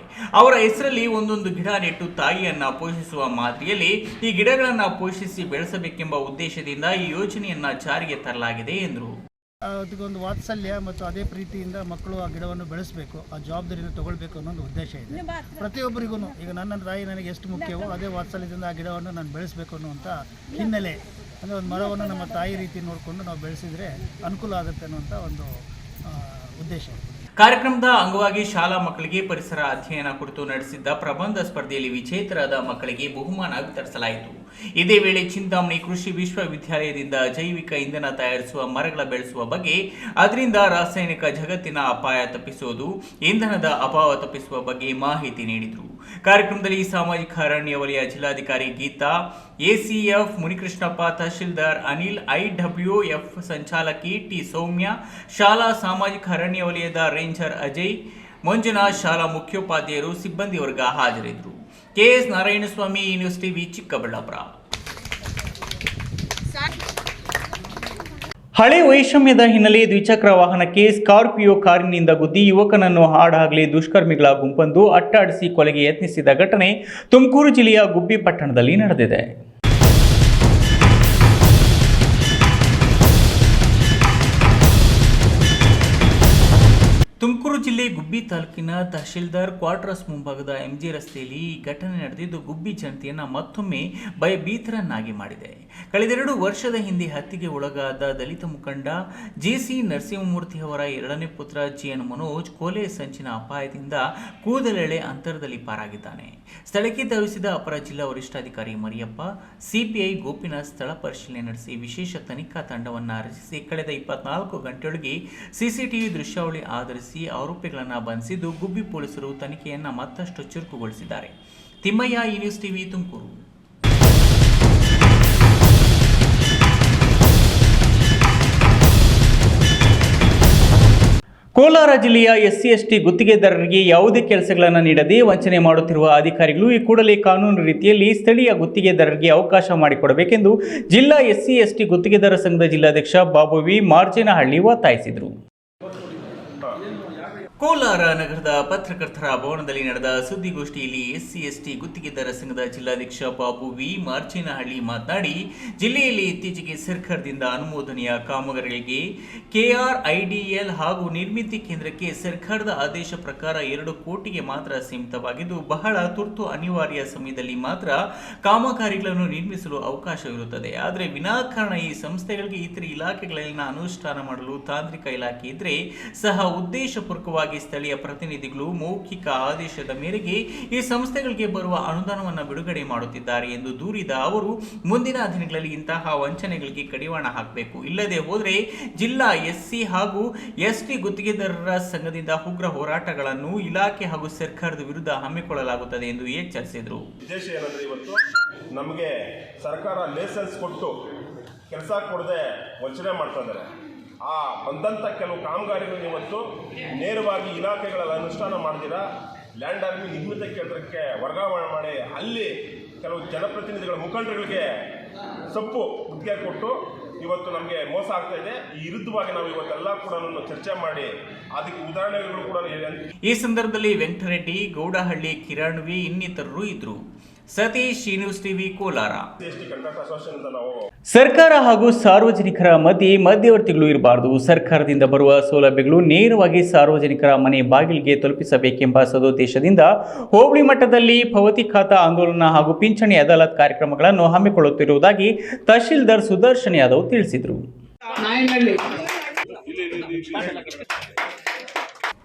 Speaker 1: ಅವರ ಹೆಸರಲ್ಲಿ ಒಂದೊಂದು ಗಿಡ ನೆಟ್ಟು ತಾಯಿಯನ್ನ ಪೋಷಿಸುವ ಮಾದರಿಯಲ್ಲಿ ಈ ಗಿಡಗಳನ್ನು ಪೋಷಿಸಿ ಬೆಳೆಸಬೇಕೆಂಬ ಉದ್ದೇಶದಿಂದ ಈ ಯೋಜನೆಯನ್ನ ಜಾರಿಗೆ ತರಲಾಗಿದೆ ಎಂದರು.
Speaker 2: ಅದಕ್ಕೊಂದು ವಾತ್ಸಲ್ಯ ಮತ್ತು ಅದೇ ಪ್ರೀತಿಯಿಂದ ಮಕ್ಕಳು ಆ ಗಿಡವನ್ನು ಬೆಳೆಸಬೇಕು, ಆ ಜವಾಬ್ದಾರಿಯನ್ನು ತಗೊಳ್ಬೇಕು ಅನ್ನೋ ಒಂದು ಉದ್ದೇಶ ಇದೆ. ಪ್ರತಿಯೊಬ್ಬರಿಗೂ ಈಗ ನನ್ನ ತಾಯಿ ನನಗೆ ಎಷ್ಟು ಮುಖ್ಯವೋ ಅದೇ ವಾತ್ಸಲ್ಯದಿಂದ ಆ ಗಿಡವನ್ನು ನಾನು ಬೆಳೆಸಬೇಕು ಅನ್ನುವಂಥ ಹಿನ್ನೆಲೆ ಅಂದರೆ ಒಂದು ಮರವನ್ನು ನಮ್ಮ ತಾಯಿ ರೀತಿ ನೋಡಿಕೊಂಡು ನಾವು ಬೆಳೆಸಿದರೆ ಅನುಕೂಲ ಆಗುತ್ತೆ ಅನ್ನುವಂಥ ಒಂದು ಉದ್ದೇಶ.
Speaker 1: ಕಾರ್ಯಕ್ರಮದ ಅಂಗವಾಗಿ ಶಾಲಾ ಮಕ್ಕಳಿಗೆ ಪರಿಸರ ಅಧ್ಯಯನ ಕುರಿತು ನಡೆಸಿದ್ದ ಪ್ರಬಂಧ ಸ್ಪರ್ಧೆಯಲ್ಲಿ ವಿಜೇತರಾದ ಮಕ್ಕಳಿಗೆ ಬಹುಮಾನ ವಿತರಿಸಲಾಯಿತು. ಇದೇ ವೇಳೆ ಚಿಂತಾಮಣಿ ಕೃಷಿ ವಿಶ್ವವಿದ್ಯಾಲಯದಿಂದ ಜೈವಿಕ ಇಂಧನ ತಯಾರಿಸುವ ಮರಗಳ ಬೆಳೆಸುವ ಬಗ್ಗೆ, ಅದರಿಂದ ರಾಸಾಯನಿಕ ಜಗತ್ತಿನ ಅಪಾಯ ತಪ್ಪಿಸುವುದು ಇಂಧನದ ಅಭಾವ ತಪ್ಪಿಸುವ ಬಗ್ಗೆ ಮಾಹಿತಿ ನೀಡಿದರು. ಕಾರ್ಯಕ್ರಮದಲ್ಲಿ ಸಾಮಾಜಿಕ ಅರಣ್ಯ ವಲಯ ಜಿಲ್ಲಾಧಿಕಾರಿ ಗೀತಾ, ಎಸಿಎಫ್ ಮುನಿಕೃಷ್ಣಪ್ಪ, ತಹಶೀಲ್ದಾರ್ ಅನಿಲ್, ಐಡಬ್ಲ್ಯೂಎಫ್ ಸಂಚಾಲಕಿ ಟಿ ಸೌಮ್ಯ, ಶಾಲಾ ಸಾಮಾಜಿಕ ಅರಣ್ಯ ವಲಯದ ರೇಂಜರ್ ಅಜಯ್, ಮಂಜುನಾಥ್ ಶಾಲಾ ಮುಖ್ಯೋಪಾಧ್ಯಾಯರು, ಸಿಬ್ಬಂದಿ ವರ್ಗ ಹಾಜರಿದ್ದರು. KS Narayanaswamy university V Chikkaballapur. ಹಳೆ ವೈಷಮ್ಯದ ಹಿನ್ನೆಲೆ ದ್ವಿಚಕ್ರ ವಾಹನಕ್ಕೆ ಸ್ಕಾರ್ಪಿಯೋ ಕಾರಿನಿಂದ ಗುದ್ದಿ ಯುವಕನನ್ನು ಹಾಡಾಗಲಿ ದುಷ್ಕರ್ಮಿಗಳ ಗುಂಪೊಂದು ಅಟ್ಟಾಡಿಸಿ ಕೊಲೆಗೆ ಯತ್ನಿಸಿದ ಘಟನೆ ತುಮಕೂರು ಜಿಲ್ಲೆಯ ಗುಬ್ಬಿ ಪಟ್ಟಣದಲ್ಲಿ ನಡೆದಿದೆ. ಜಿಲ್ಲೆ ಗುಬ್ಬಿ ತಾಲೂಕಿನ ತಹಶೀಲ್ದಾರ್ ಕ್ವಾರ್ಟರ್ಸ್ ಮುಂಭಾಗದ ಎಂಜಿ ರಸ್ತೆಯಲ್ಲಿ ಈ ಘಟನೆ ನಡೆದಿದ್ದು ಗುಬ್ಬಿ ಜನತೆಯನ್ನ ಮತ್ತೊಮ್ಮೆ ಭಯಭೀತರನ್ನಾಗಿ ಮಾಡಿದೆ. ಕಳೆದೆರಡು ವರ್ಷದ ಹಿಂದೆ ಹತ್ಯೆಗೆ ಒಳಗಾದ ದಲಿತ ಮುಖಂಡ ಜೆಸಿ ನರಸಿಂಹಮೂರ್ತಿ ಅವರ ಎರಡನೇ ಪುತ್ರ ಜಿಎನ್ ಮನೋಜ್ ಕೊಲೆ ಸಂಚಿನ ಅಪಾಯದಿಂದ ಕೂದಲೆಳೆ ಅಂತರದಲ್ಲಿ ಪಾರಾಗಿದ್ದಾನೆ. ಸ್ಥಳಕ್ಕೆ ಧಾವಿಸಿದ ಅಪರ ಜಿಲ್ಲಾ ವರಿಷ್ಠಾಧಿಕಾರಿ ಮರಿಯಪ್ಪ ಸಿಪಿಐ ಗೋಪಿನಾಥ್ ಸ್ಥಳ ಪರಿಶೀಲನೆ ನಡೆಸಿ ವಿಶೇಷ ತನಿಖಾ ತಂಡವನ್ನು ರಚಿಸಿ ಕಳೆದ ಇಪ್ಪತ್ನಾಲ್ಕು ಗಂಟೆಯೊಳಗೆ ಸಿಸಿಟಿವಿ ದೃಶ್ಯಾವಳಿ ಆಧರಿಸಿ ಆರೋಪಿಗಳನ್ನು ಬಂಧಿಸಿದ್ದು ಗುಬ್ಬಿ ಪೊಲೀಸರು ತನಿಖೆಯನ್ನು ಮತ್ತಷ್ಟು ಚುರುಕುಗೊಳಿಸಿದ್ದಾರೆ. ತಿಮ್ಮಯ್ಯ ಈ ನ್ಯೂಸ್ ಟಿವಿ ತುಮಕೂರು. ಕೋಲಾರ ಜಿಲ್ಲೆಯ ಎಸ್ಸಿ, ಎಸ್ಟಿ ಗುತ್ತಿಗೆದಾರರಿಗೆ ಯಾವುದೇ ಕೆಲಸಗಳನ್ನು ನೀಡದೆ ವಂಚನೆ ಮಾಡುತ್ತಿರುವ ಅಧಿಕಾರಿಗಳು ಈ ಕೂಡಲೇ ಕಾನೂನು ರೀತಿಯಲ್ಲಿ ಸ್ಥಳೀಯ ಗುತ್ತಿಗೆದಾರರಿಗೆ ಅವಕಾಶ ಮಾಡಿಕೊಡಬೇಕೆಂದು ಜಿಲ್ಲಾ ಎಸ್ಸಿ, ಎಸ್ಟಿ ಗುತ್ತಿಗೆದಾರ ಸಂಘದ ಜಿಲ್ಲಾಧ್ಯಕ್ಷ ಬಾಬು ವಿ ಮಾರ್ಜೇನಹಳ್ಳಿ ಒತ್ತಾಯಿಸಿದರು. ಕೋಲಾರ ನಗರದ ಪತ್ರಕರ್ತರ ಭವನದಲ್ಲಿ ನಡೆದ ಸುದ್ದಿಗೋಷ್ಠಿಯಲ್ಲಿ ಎಸ್ಸಿ, ಎಸ್ಟಿ, ಗುತ್ತಿಗೆದಾರ ಸಂಘದ ಜಿಲ್ಲಾಧ್ಯಕ್ಷ ಬಾಬು ವಿ. ಮಾರ್ಚಿನಹಳ್ಳಿ ಮಾತನಾಡಿ, ಜಿಲ್ಲೆಯಲ್ಲಿ ಇತ್ತೀಚೆಗೆ ಸರ್ಕಾರದಿಂದ ಅನುಮೋದನೆಯ ಕಾಮಗಾರಿಗಳಿಗೆ ಕೆಆರ್ಐಡಿಎಲ್ ಹಾಗೂ ನಿರ್ಮಿತಿ ಕೇಂದ್ರಕ್ಕೆ ಸರ್ಕಾರದ ಆದೇಶ ಪ್ರಕಾರ ಎರಡು ಕೋಟಿಗೆ ಮಾತ್ರ ಸೀಮಿತವಾಗಿದ್ದು, ಬಹಳ ತುರ್ತು ಅನಿವಾರ್ಯ ಸಮಯದಲ್ಲಿ ಮಾತ್ರ ಕಾಮಗಾರಿಗಳನ್ನು ನಿರ್ಮಿಸಲು ಅವಕಾಶವಿರುತ್ತದೆ. ಆದರೆ ವಿನಾಕಾರಣ ಈ ಸಂಸ್ಥೆಗಳಿಗೆ ಇತರೆ ಇಲಾಖೆಗಳಲ್ಲಿನ ಅನುಷ್ಠಾನ ಮಾಡಲು ತಾಂತ್ರಿಕ ಇಲಾಖೆ ಇದ್ರೆ ಸಹ ಉದ್ದೇಶಪೂರ್ವಕವಾಗಿ ಸ್ಥಳೀಯ ಪ್ರತಿನಿಧಿಗಳು ಮೌಖಿಕ ಆದೇಶದ ಮೇರೆಗೆ ಈ ಸಂಸ್ಥೆಗಳಿಗೆ ಬರುವ ಅನುದಾನವನ್ನು ಬಿಡುಗಡೆ ಮಾಡುತ್ತಿದ್ದಾರೆ ಎಂದು ದೂರಿದ ಅವರು, ಮುಂದಿನ ದಿನಗಳಲ್ಲಿ ಇಂತಹ ವಂಚನೆಗಳಿಗೆ ಕಡಿವಾಣ ಹಾಕಬೇಕು. ಇಲ್ಲದೆ ಹೋದರೆ ಜಿಲ್ಲಾ ಎಸ್ಸಿ ಹಾಗೂ ಎಸ್ಟಿ ಗುತ್ತಿಗೆದಾರರ ಸಂಘದಿಂದ ಉಗ್ರ ಹೋರಾಟಗಳನ್ನು ಇಲಾಖೆ ಹಾಗೂ ಸರ್ಕಾರದ ವಿರುದ್ಧ ಹಮ್ಮಿಕೊಳ್ಳಲಾಗುತ್ತದೆ ಎಂದು ಎಚ್ಚರಿಸಿದರು.
Speaker 8: ಉದ್ದೇಶ ಏನಂದ್ರೆ ಇವತ್ತು ನಮಗೆ ಸರ್ಕಾರ ಲೈಸೆನ್ಸ್ ಕೊಟ್ಟು ಕೆಲಸ ಕೊಡದೆ ವಂಚನೆ ಮಾಡ್ತಾ ಇದ್ದಾರೆ. ಆ ಬಂದಂಥ ಕೆಲವು ಕಾಮಗಾರಿಗಳು ಇವತ್ತು ನೇರವಾಗಿ ಇಲಾಖೆಗಳಲ್ಲಿ ಅನುಷ್ಠಾನ ಮಾಡ್ದಿರ ಲ್ಯಾಂಡ್ ಆರ್ಮಿ ನಿರ್ಮಿತ ಕೇಂದ್ರಕ್ಕೆ ವರ್ಗಾವಣೆ ಮಾಡಿ ಅಲ್ಲಿ ಕೆಲವು ಜನಪ್ರತಿನಿಧಿಗಳ ಮುಖಂಡರುಗಳಿಗೆ ಸೊಪ್ಪು ಮುದ್ದೆ ಕೊಟ್ಟು ಇವತ್ತು ನಮಗೆ ಮೋಸ ಆಗ್ತಾ ಇದೆ ಈ ವಿರುದ್ಧವಾಗಿ ನಾವು ಇವತ್ತೆಲ್ಲ ಕೂಡ ಚರ್ಚೆ ಮಾಡಿ ಅದಕ್ಕೆ ಉದಾಹರಣೆಗಳು ಕೂಡ.
Speaker 1: ಈ ಸಂದರ್ಭದಲ್ಲಿ ವೆಂಕಟರೆಡ್ಡಿ, ಗೌಡಹಳ್ಳಿ, ಕಿರಣವಿ ಇನ್ನಿತರರು ಇದ್ರು ಸತೀಶ್ ನ್ಯೂಸ್ ಟಿವಿ ಕೋಲಾರ. ಸರ್ಕಾರ ಹಾಗೂ ಸಾರ್ವಜನಿಕರ ಮಧ್ಯೆ ಮಧ್ಯವರ್ತಿಗಳು ಇರಬಾರದು. ಸರ್ಕಾರದಿಂದ ಬರುವ ಸೌಲಭ್ಯಗಳು ನೇರವಾಗಿ ಸಾರ್ವಜನಿಕರ ಮನೆ ಬಾಗಿಲಿಗೆ ತಲುಪಿಸಬೇಕೆಂಬ ಸದುದ್ದೇಶದಿಂದ ಹೋಬಳಿ ಮಟ್ಟದಲ್ಲಿ ಭವತಿ ಖಾತಾ ಆಂದೋಲನ ಹಾಗೂ ಪಿಂಚಣಿ ಅದಾಲತ್ ಕಾರ್ಯಕ್ರಮಗಳನ್ನು ಹಮ್ಮಿಕೊಳ್ಳುತ್ತಿರುವುದಾಗಿ ತಹಶೀಲ್ದಾರ್ ಸುದರ್ಶನ್ ಯಾದವ್ ತಿಳಿಸಿದರು.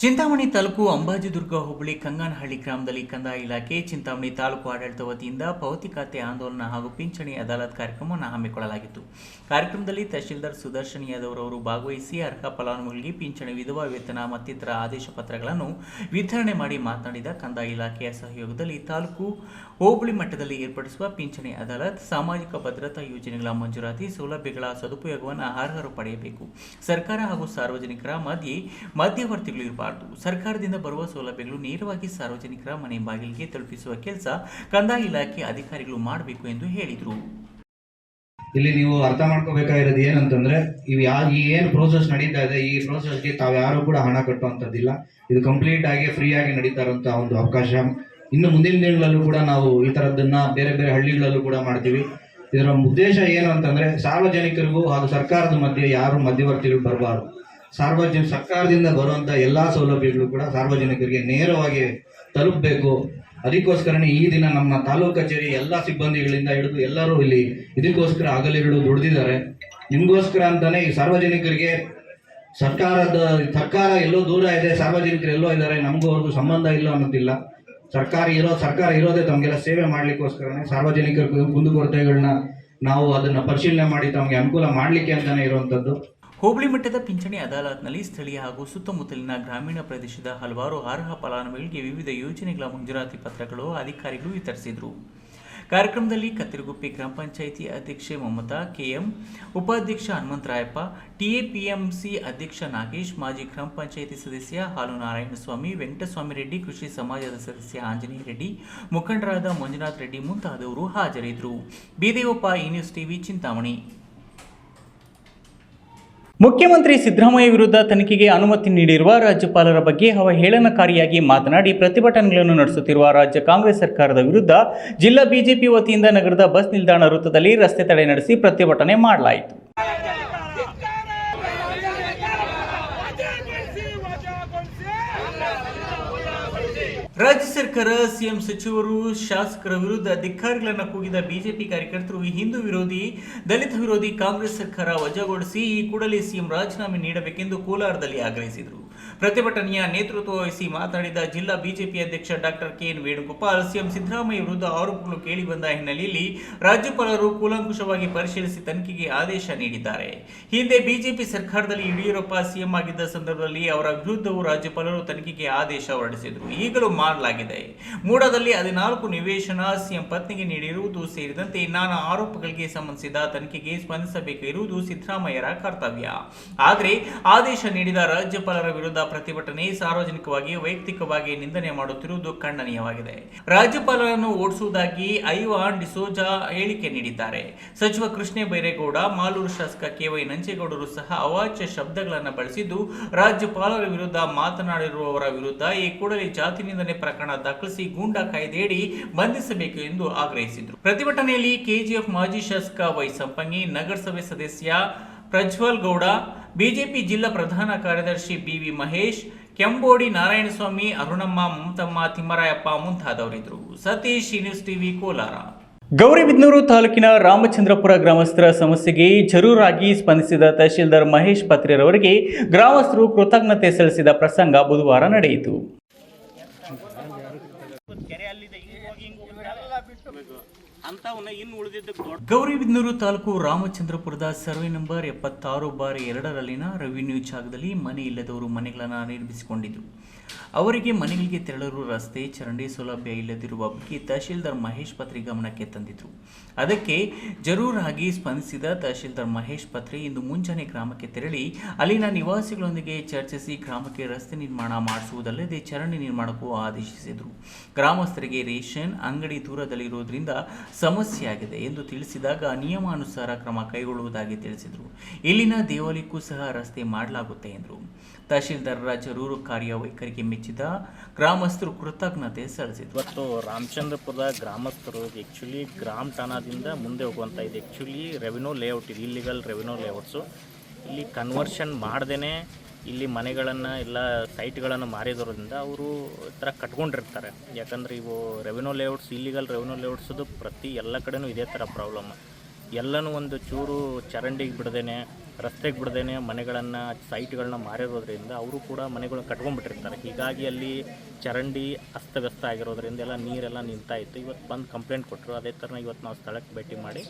Speaker 1: ಚಿಂತಾಮಣಿ ತಾಲೂಕು ಅಂಬಾಜಿದುರ್ಗ ಹೋಬಳಿ ಕಂಗಾನಹಳ್ಳಿ ಗ್ರಾಮದಲ್ಲಿ ಕಂದಾಯ ಇಲಾಖೆ, ಚಿಂತಾಮಣಿ ತಾಲೂಕು ಆಡಳಿತ ವತಿಯಿಂದ ಪಾವತಿ ಖಾತೆ ಆಂದೋಲನ ಹಾಗೂ ಪಿಂಚಣಿ ಅದಾಲತ್ ಕಾರ್ಯಕ್ರಮವನ್ನು ಹಮ್ಮಿಕೊಳ್ಳಲಾಗಿತ್ತು. ಕಾರ್ಯಕ್ರಮದಲ್ಲಿ ತಹಶೀಲ್ದಾರ್ ಸುದರ್ಶನ್ ಯಾದವ್ ಅವರು ಭಾಗವಹಿಸಿ ಅರ್ಹ ಫಲಾನುಭವಿಗಳಿಗೆ ಪಿಂಚಣಿ, ವಿಧವಾ ವೇತನ ಮತ್ತಿತರ ಆದೇಶ ಪತ್ರಗಳನ್ನು ವಿತರಣೆ ಮಾಡಿ ಮಾತನಾಡಿದ ಕಂದಾಯ ಇಲಾಖೆಯ ಸಹಯೋಗದಲ್ಲಿ ತಾಲೂಕು ಹೋಬಳಿ ಮಟ್ಟದಲ್ಲಿ ಏರ್ಪಡಿಸುವ ಪಿಂಚಣಿ ಅದಾಲತ್ ಸಾಮಾಜಿಕ ಭದ್ರತಾ ಯೋಜನೆಗಳ ಮಂಜೂರಾತಿ ಸೌಲಭ್ಯಗಳ ಸದುಪಯೋಗವನ್ನು ಅರ್ಹರು ಪಡೆಯಬೇಕು. ಸರ್ಕಾರ ಹಾಗೂ ಸಾರ್ವಜನಿಕರ ಮಧ್ಯೆ ಮಧ್ಯವರ್ತಿಗಳು ಇರಬಾರದು ಸರ್ಕಾರದಿಂದ ಬರುವ ಸೌಲಭ್ಯಗಳು ನೇರವಾಗಿ ಸಾರ್ವಜನಿಕರ ಮನೆ ಬಾಗಿಲಿಗೆ ತಲುಪಿಸುವ ಕೆಲಸ ಕಂದಾಯ ಇಲಾಖೆ ಅಧಿಕಾರಿಗಳು ಮಾಡಬೇಕು ಎಂದು ಹೇಳಿದರು.
Speaker 9: ಇಲ್ಲಿ ನೀವು ಅರ್ಥ ಮಾಡ್ಕೋಬೇಕಾಗಿರೋದು ಏನಂತಂದ್ರೆ, ಇವು ಯಾವ ಈ ಏನು ಪ್ರೋಸೆಸ್ ನಡೀತಾ ಇದೆ, ಈ ಪ್ರೋಸೆಸ್ಗೆ ತಾವು ಯಾರು ಕೂಡ ಹಣ ಕಟ್ಟುವಂಥದ್ದಿಲ್ಲ. ಇದು ಕಂಪ್ಲೀಟ್ ಆಗಿ ಫ್ರೀ ಆಗಿ ನಡೀತಾ ಇರುವಂಥ ಒಂದು ಅವಕಾಶ. ಇನ್ನು ಮುಂದಿನ ದಿನಗಳಲ್ಲೂ ಕೂಡ ನಾವು ಈ ಥರದ್ದನ್ನ ಬೇರೆ ಬೇರೆ ಹಳ್ಳಿಗಳಲ್ಲೂ ಕೂಡ ಮಾಡ್ತೀವಿ. ಇದರ ಉದ್ದೇಶ ಏನು ಅಂತಂದ್ರೆ, ಸಾರ್ವಜನಿಕರಿಗೂ ಹಾಗೂ ಸರ್ಕಾರದ ಮಧ್ಯೆ ಯಾರು ಮಧ್ಯವರ್ತಿಗಳು ಬರಬಾರ್ದು. ಸಾರ್ವಜನಿಕ ಸರ್ಕಾರದಿಂದ ಬರುವಂಥ ಎಲ್ಲಾ ಸೌಲಭ್ಯಗಳು ಕೂಡ ಸಾರ್ವಜನಿಕರಿಗೆ ನೇರವಾಗಿ ತಲುಪಬೇಕು. ಅದಕ್ಕೋಸ್ಕರನೇ ಈ ದಿನ ನಮ್ಮ ತಾಲೂಕು ಕಚೇರಿ ಎಲ್ಲ ಸಿಬ್ಬಂದಿಗಳಿಂದ ಹಿಡಿದು ಎಲ್ಲರೂ ಇಲ್ಲಿ ಇದಕ್ಕೋಸ್ಕರ ಹಗಲಿರುಳು ದುಡಿದಿದ್ದಾರೆ. ನಿಮಗೋಸ್ಕರ ಅಂತಾನೆ ಈ ಸಾರ್ವಜನಿಕರಿಗೆ ಸರ್ಕಾರದ ಸರ್ಕಾರ ಎಲ್ಲೋ ದೂರ ಇದೆ, ಸಾರ್ವಜನಿಕರು ಎಲ್ಲೋ ಇದ್ದಾರೆ, ನಮಗೂ ಅವ್ರಿಗೂ ಸಂಬಂಧ ಇಲ್ಲ ಅನ್ನೋದಿಲ್ಲ. ಸರ್ಕಾರ ಇರೋ ಸರ್ಕಾರ ಇರೋದೇ ತಮಗೆಲ್ಲ ಸೇವೆ ಮಾಡಲಿಕ್ಕೋಸ್ಕರನೇ ಸಾರ್ವಜನಿಕರ ಕುಂದುಕೊರತೆಗಳನ್ನ ನಾವು ಅದನ್ನು ಪರಿಶೀಲನೆ ಮಾಡಿ ತಮಗೆ ಅನುಕೂಲ ಮಾಡಲಿಕ್ಕೆ ಅಂತಲೇ ಇರುವಂಥದ್ದು
Speaker 1: ಹೋಬಳಿ ಮಟ್ಟದ ಪಿಂಚಣಿ ಅದಾಲತ್ನಲ್ಲಿ ಸ್ಥಳೀಯ ಹಾಗೂ ಸುತ್ತಮುತ್ತಲಿನ ಗ್ರಾಮೀಣ ಪ್ರದೇಶದ ಹಲವಾರು ಅರ್ಹ ಫಲಾನುಭವಿಗಳಿಗೆ ವಿವಿಧ ಯೋಜನೆಗಳ ಮಂಜೂರಾತಿ ಪತ್ರಗಳು ಅಧಿಕಾರಿಗಳು ವಿತರಿಸಿದರು. ಕಾರ್ಯಕ್ರಮದಲ್ಲಿ ಕತ್ತಿರಗುಪ್ಪಿ ಗ್ರಾಮ ಪಂಚಾಯಿತಿ ಅಧ್ಯಕ್ಷೆ ಮಮತಾ, ಕೆಎಂ ಉಪಾಧ್ಯಕ್ಷ ಹನುಮಂತರಾಯಪ್ಪ, ಟಿಎಪಿಎಂಸಿ ಅಧ್ಯಕ್ಷ ನಾಗೇಶ್, ಮಾಜಿ ಗ್ರಾಮ ಪಂಚಾಯಿತಿ ಸದಸ್ಯ ಹಾಲು ನಾರಾಯಣಸ್ವಾಮಿ, ವೆಂಕಟಸ್ವಾಮಿ ರೆಡ್ಡಿ, ಕೃಷಿ ಸಮಾಜದ ಸದಸ್ಯ ಆಂಜನೇಯ ರೆಡ್ಡಿ, ಮುಖಂಡರಾದ ಮಂಜುನಾಥ್ ರೆಡ್ಡಿ ಮುಂತಾದವರು ಹಾಜರಿದ್ದರು Bidevappa E news TV Chintamani. ಮುಖ್ಯಮಂತ್ರಿ ಸಿದ್ದರಾಮಯ್ಯ ವಿರುದ್ಧ ತನಿಖೆಗೆ ಅನುಮತಿ ನೀಡಿರುವ ರಾಜ್ಯಪಾಲರ ಬಗ್ಗೆ ಅವಹೇಳನಕಾರಿಯಾಗಿ ಮಾತನಾಡಿ ಪ್ರತಿಭಟನೆಗಳನ್ನು ನಡೆಸುತ್ತಿರುವ ರಾಜ್ಯ ಕಾಂಗ್ರೆಸ್ ಸರ್ಕಾರದ ವಿರುದ್ಧ ಜಿಲ್ಲಾ ಬಿಜೆಪಿ ವತಿಯಿಂದ ನಗರದ ಬಸ್ ನಿಲ್ದಾಣ ವೃತ್ತದಲ್ಲಿ ರಸ್ತೆ ತಡೆ ನಡೆಸಿ ಪ್ರತಿಭಟನೆ ಮಾಡಲಾಯಿತು. ರಾಜ್ಯ ಸರ್ಕಾರ, ಸಿಎಂ ಸಚಿವರು, ಶಾಸಕರ ವಿರುದ್ಧ ಧಿಕ್ಕಾರಿಗಳನ್ನು ಕೂಗಿದ ಬಿಜೆಪಿ ಕಾರ್ಯಕರ್ತರು ಹಿಂದೂ ವಿರೋಧಿ, ದಲಿತ ವಿರೋಧಿ ಕಾಂಗ್ರೆಸ್ ಸರ್ಕಾರ ವಜಾಗೊಳಿಸಿ ಈ ಕೂಡಲೇ ಸಿಎಂ ರಾಜೀನಾಮೆ ನೀಡಬೇಕೆಂದು ಕೋಲಾರದಲ್ಲಿ ಆಗ್ರಹಿಸಿದರು. ಪ್ರತಿಭಟನೆಯ ನೇತೃತ್ವ ವಹಿಸಿ ಮಾತನಾಡಿದ ಜಿಲ್ಲಾ ಬಿಜೆಪಿ ಅಧ್ಯಕ್ಷ doctor KN Venugopal, CM Siddaramaiah ವಿರುದ್ಧ ಆರೋಪಗಳು ಕೇಳಿಬಂದ ಹಿನ್ನೆಲೆಯಲ್ಲಿ ರಾಜ್ಯಪಾಲರು ಕೂಲಂಕುಷವಾಗಿ ಪರಿಶೀಲಿಸಿ ತನಿಖೆಗೆ ಆದೇಶ ನೀಡಿದ್ದಾರೆ. ಹಿಂದೆ ಬಿಜೆಪಿ ಸರ್ಕಾರದಲ್ಲಿ ಯಡಿಯೂರಪ್ಪ ಸಿಎಂ ಆಗಿದ್ದ ಸಂದರ್ಭದಲ್ಲಿ ಅವರ ವಿರುದ್ಧವೂ ರಾಜ್ಯಪಾಲರು ತನಿಖೆಗೆ ಆದೇಶ ಹೊರಡಿಸಿದರು. ಈಗಲೂ ಮಾಡಲಾಗಿದೆ ಮೂಡದಲ್ಲಿ ಹದಿನಾಲ್ಕು ನಿವೇಶನ ಸಿಎಂ ಪತ್ನಿಗೆ ನೀಡಿರುವುದು ಸೇರಿದಂತೆ ನಾನಾ ಆರೋಪಗಳಿಗೆ ಸಂಬಂಧಿಸಿದ ತನಿಖೆಗೆ ಸ್ಪಂದಿಸಬೇಕು ಇರುವುದು ಸಿದ್ದರಾಮಯ್ಯರ ಕರ್ತವ್ಯ. ಆದರೆ ಆದೇಶ ನೀಡಿದ ರಾಜ್ಯಪಾಲರ ವಿರುದ್ಧ ಪ್ರತಿಭಟನೆ ಸಾರ್ವಜನಿಕವಾಗಿ, ವೈಯಕ್ತಿಕವಾಗಿ ನಿಂದನೆ ಮಾಡುತ್ತಿರುವುದು ಖಂಡನೀಯವಾಗಿದೆ. ರಾಜ್ಯಪಾಲರನ್ನು ಓಡಿಸುವುದಾಗಿ ಐವಾನ್ ಡಿಸೋಜಾ ಹೇಳಿಕೆ ನೀಡಿದ್ದಾರೆ. ಸಚಿವ ಕೃಷ್ಣ ಬೈರೇಗೌಡ, ಮಾಲೂರು ಶಾಸಕ ಕೆವೈ ನಂಜೇಗೌಡರು ಸಹ ಅವಾಚ್ಯ ಶಬ್ದಗಳನ್ನು ಬಳಸಿದ್ದು, ರಾಜ್ಯಪಾಲರ ವಿರುದ್ಧ ಮಾತನಾಡಿರುವವರ ವಿರುದ್ಧ ಈ ಕೂಡಲೇ ಜಾತಿ ನಿಂದನೆ ಪ್ರಕರಣ ದಾಖಲಿಸಿ ಗೂಂಡಾ ಕಾಯ್ದೆಯಡಿ ಬಂಧಿಸಬೇಕು ಎಂದು ಆಗ್ರಹಿಸಿದರು. ಪ್ರತಿಭಟನೆಯಲ್ಲಿ ಕೆಜಿಎಫ್ ಮಾಜಿ ಶಾಸಕ ವೈ ಸಂಪಂಗಿ ನಗರಸಭೆ ಸದಸ್ಯ ಪ್ರಜ್ವಲ್ ಗೌಡ, ಬಿಜೆಪಿ ಜಿಲ್ಲಾ ಪ್ರಧಾನ ಕಾರ್ಯದರ್ಶಿ B V Mahesh, Kembodi Narayanaswamy, Arunamma, Mamathamma, Thimmarayappa ಮುಂತಾದವರಿದ್ದರು. Satish, news TV, Kolar. Gauribidanur ತಾಲೂಕಿನ ರಾಮಚಂದ್ರಪುರ ಗ್ರಾಮಸ್ಥರ ಸಮಸ್ಯೆಗೆ ಜರೂರಾಗಿ ಸ್ಪಂದಿಸಿದ ತಹಶೀಲ್ದಾರ್ ಮಹೇಶ್ ಪತ್ರಿರವರಿಗೆ ಗ್ರಾಮಸ್ಥರು ಕೃತಜ್ಞತೆ ಸಲ್ಲಿಸಿದ ಪ್ರಸಂಗ ಬುಧವಾರ ನಡೆಯಿತು
Speaker 10: ಅಂಥವನ್ನ ಇನ್ನು ಉಳಿದಿದ್ದಕ್ಕೆ ದೊಡ್ಡ
Speaker 1: ಗೌರಿಬಿದನೂರು ತಾಲೂಕು ರಾಮಚಂದ್ರಪುರದ ಸರ್ವೆ ನಂಬರ್ ಎಪ್ಪತ್ತಾರು ಬಾರ್ ಎರಡರಲ್ಲಿನ ರೆವಿನ್ಯೂ ಜಾಗದಲ್ಲಿ ಮನೆ ಇಲ್ಲದವರು ಮನೆಗಳನ್ನು ನಿರ್ಮಿಸಿಕೊಂಡಿದ್ದು ಅವರಿಗೆ ಮನೆಗಳಿಗೆ ತೆರಳಲು ರಸ್ತೆ, ಚರಂಡಿ ಸೌಲಭ್ಯ ಇಲ್ಲದಿರುವ ಬಗ್ಗೆ ತಹಶೀಲ್ದಾರ್ ಮಹೇಶ್ ಪತ್ರಿ ಗಮನಕ್ಕೆ ತಂದಿದ್ರು. ಅದಕ್ಕೆ ಜರೂರಾಗಿ ಸ್ಪಂದಿಸಿದ ತಹಶೀಲ್ದಾರ್ ಮಹೇಶ್ ಪತ್ರಿ ಇಂದು ಮುಂಜಾನೆ ಗ್ರಾಮಕ್ಕೆ ತೆರಳಿ, ಅಲ್ಲಿನ ನಿವಾಸಿಗಳೊಂದಿಗೆ ಚರ್ಚಿಸಿ ಗ್ರಾಮಕ್ಕೆ ರಸ್ತೆ ನಿರ್ಮಾಣ ಮಾಡಿಸುವುದಲ್ಲದೆ ಚರಂಡಿ ನಿರ್ಮಾಣಕ್ಕೂ ಆದೇಶಿಸಿದರು. ಗ್ರಾಮಸ್ಥರಿಗೆ ರೇಷನ್, ಅಂಗಡಿ ದೂರದಲ್ಲಿರುವುದರಿಂದ ಸಮಸ್ಯೆಯಾಗಿದೆ ಎಂದು ತಿಳಿಸಿದಾಗ ನಿಯಮಾನುಸಾರ ಕ್ರಮ ಕೈಗೊಳ್ಳುವುದಾಗಿ ತಿಳಿಸಿದರು. ಇಲ್ಲಿನ ದೇವಾಲಯಕ್ಕೂ ಸಹ ರಸ್ತೆ ಮಾಡಲಾಗುತ್ತೆ ಎಂದರು. ತಹಶೀಲ್ದಾರರ ಜರೂರು ಕಾರ್ಯವೈಖರಿಗೆ ಮೆಚ್ಚಿದ ಗ್ರಾಮಸ್ಥರು ಕೃತಜ್ಞತೆ ಸಲ್ಲಿಸಿದರು.
Speaker 10: ಇವತ್ತು ರಾಮಚಂದ್ರಪುರದ ಗ್ರಾಮಸ್ಥರು ಆ್ಯಕ್ಚುಲಿ ಗ್ರಾಮ ಠಾಣಾದಿಂದ ಮುಂದೆ ಹೋಗುವಂಥ ಇದು ಆ್ಯಕ್ಚುಲಿ ರೆವಿನ್ಯೂ ಲೇಔಟ್ ಇದು ಇಲ್ಲಿಗಲ್ ರೆವಿನ್ಯೂ ಲೇಔಟ್ಸು ಇಲ್ಲಿ ಕನ್ವರ್ಷನ್ ಮಾಡ್ದೇ ಇಲ್ಲಿ ಮನೆಗಳನ್ನು ಎಲ್ಲ ಸೈಟ್ಗಳನ್ನು ಮಾರಿದೋದ್ರಿಂದ ಅವರು ಈ ಥರ ಕಟ್ಕೊಂಡಿರ್ತಾರೆ. ಯಾಕಂದರೆ ಇವು ರೆವಿನ್ಯೂ ಲೇಔಟ್ಸ್ ಇಲ್ಲಿಗಲ್ ರೆವಿನ್ಯೂ ಲೇಔಟ್ಸದು ಪ್ರತಿ ಎಲ್ಲ ಕಡೆನೂ ಇದೇ ಥರ ಪ್ರಾಬ್ಲಮ್ ಎಲ್ಲನೂ ಒಂದು ಚೂರು ಚರಂಡಿಗೆ ಬಿಡ್ದೇನೆ. ರಸ್ತೆಗೆ ಬಿಡ್ದೇನೆ ಮನೆಗಳನ್ನು ಸೈಟ್ಗಳನ್ನ ಮಾರಿರೋದ್ರಿಂದ ಅವರು ಕೂಡ ಮನೆಗಳನ್ನ ಕಟ್ಕೊಂಡ್ಬಿಟ್ಟಿರ್ತಾರೆ. ಹೀಗಾಗಿ ಅಲ್ಲಿ ಚರಂಡಿ ಅಸ್ತವ್ಯಸ್ತ ಆಗಿರೋದ್ರಿಂದ ಎಲ್ಲ ನೀರೆಲ್ಲ ನಿಂತಾ ಇತ್ತು. ಇವತ್ತು ಬಂದು ಕಂಪ್ಲೇಂಟ್ ಕೊಟ್ಟರು ಅದೇ ಥರ ಇವತ್ತು ನಾವು ಸ್ಥಳಕ್ಕೆ ಭೇಟಿ ಮಾಡಿ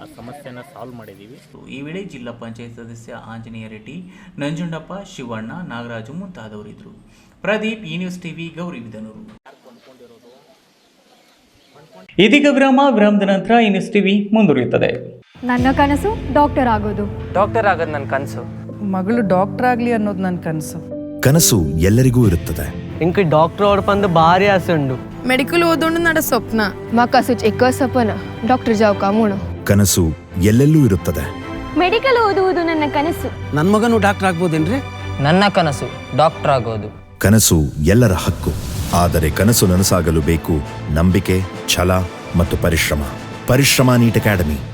Speaker 10: ಆ ಸಮಸ್ಯೆನ ಸಾಲ್ವ್ ಮಾಡಿದ್ದೀವಿ
Speaker 1: ಈ ವೇಳೆ ಜಿಲ್ಲಾ ಪಂಚಾಯತ್ ಸದಸ್ಯ ಆಂಜನೇಯ ರೆಡ್ಡಿ ನಂಜುಂಡಪ್ಪ ಶಿವಣ್ಣ ನಾಗರಾಜು ಮುಂತಾದವರಿದ್ದರು ಪ್ರದೀಪ್ ಈ ನ್ಯೂಸ್ ಟಿವಿ ಗೌರಿಬಿದನೂರು ಇದೀಗ ವಿರಾಮ ವಿರಾಮದ ನಂತರ ಈ ನ್ಯೂಸ್ ಟಿವಿ ಮುಂದುವರಿಯುತ್ತದೆ.
Speaker 11: ನನ್ನ ಕನಸು ಡಾಕ್ಟರ್ ಆಗೋದು.
Speaker 12: ಡಾಕ್ಟರ್ ಆಗೋದು ನನ್ನ ಕನಸು.
Speaker 13: ಮಗಳು ಡಾಕ್ಟರ್ ಆಗಲಿ ಅನ್ನೋದು ನನ್ನ ಕನಸು.
Speaker 14: ಕನಸು ಎಲ್ಲರಿಗೂ ಇರುತ್ತದೆ.
Speaker 12: ఇంక డాక్టర్ ఓడిపందు ಆಸೆ ಉಂಡು.
Speaker 13: ಮೆಡಿಕಲ್ ಓದೋಣ ನಡ ಸ್ವಪ್ನ.
Speaker 11: ಮಕ್ಕ ಸುಚ್ ಏಕ ಸಪನ ಡಾಕ್ಟರ್ ಜಾವ್ ಕಾಮೋಣ
Speaker 14: ಕನಸು ಎಲ್ಲೆಲ್ಲೂ ಇರುತ್ತದೆ.
Speaker 11: ಮೆಡಿಕಲ್ ಓದುವುದು ನನ್ನ ಕನಸು.
Speaker 12: ನನ್ನ ಮಗನು ಡಾಕ್ಟರ್ ಆಗ್ಬೋದೇನ್ರಿ? ನನ್ನ ಕನಸು ಡಾಕ್ಟರ್ ಆಗೋದು.
Speaker 14: ಕನಸು ಎಲ್ಲರ ಹಕ್ಕು. ಆದರೆ ಕನಸು ನನಸಾಗಲು ಬೇಕು ನಂಬಿಕೆ ಛಲ ಮತ್ತು ಪರಿಶ್ರಮ. ಪರಿಶ್ರಮ ನೀಟ್ ಅಕಾಡೆಮಿ.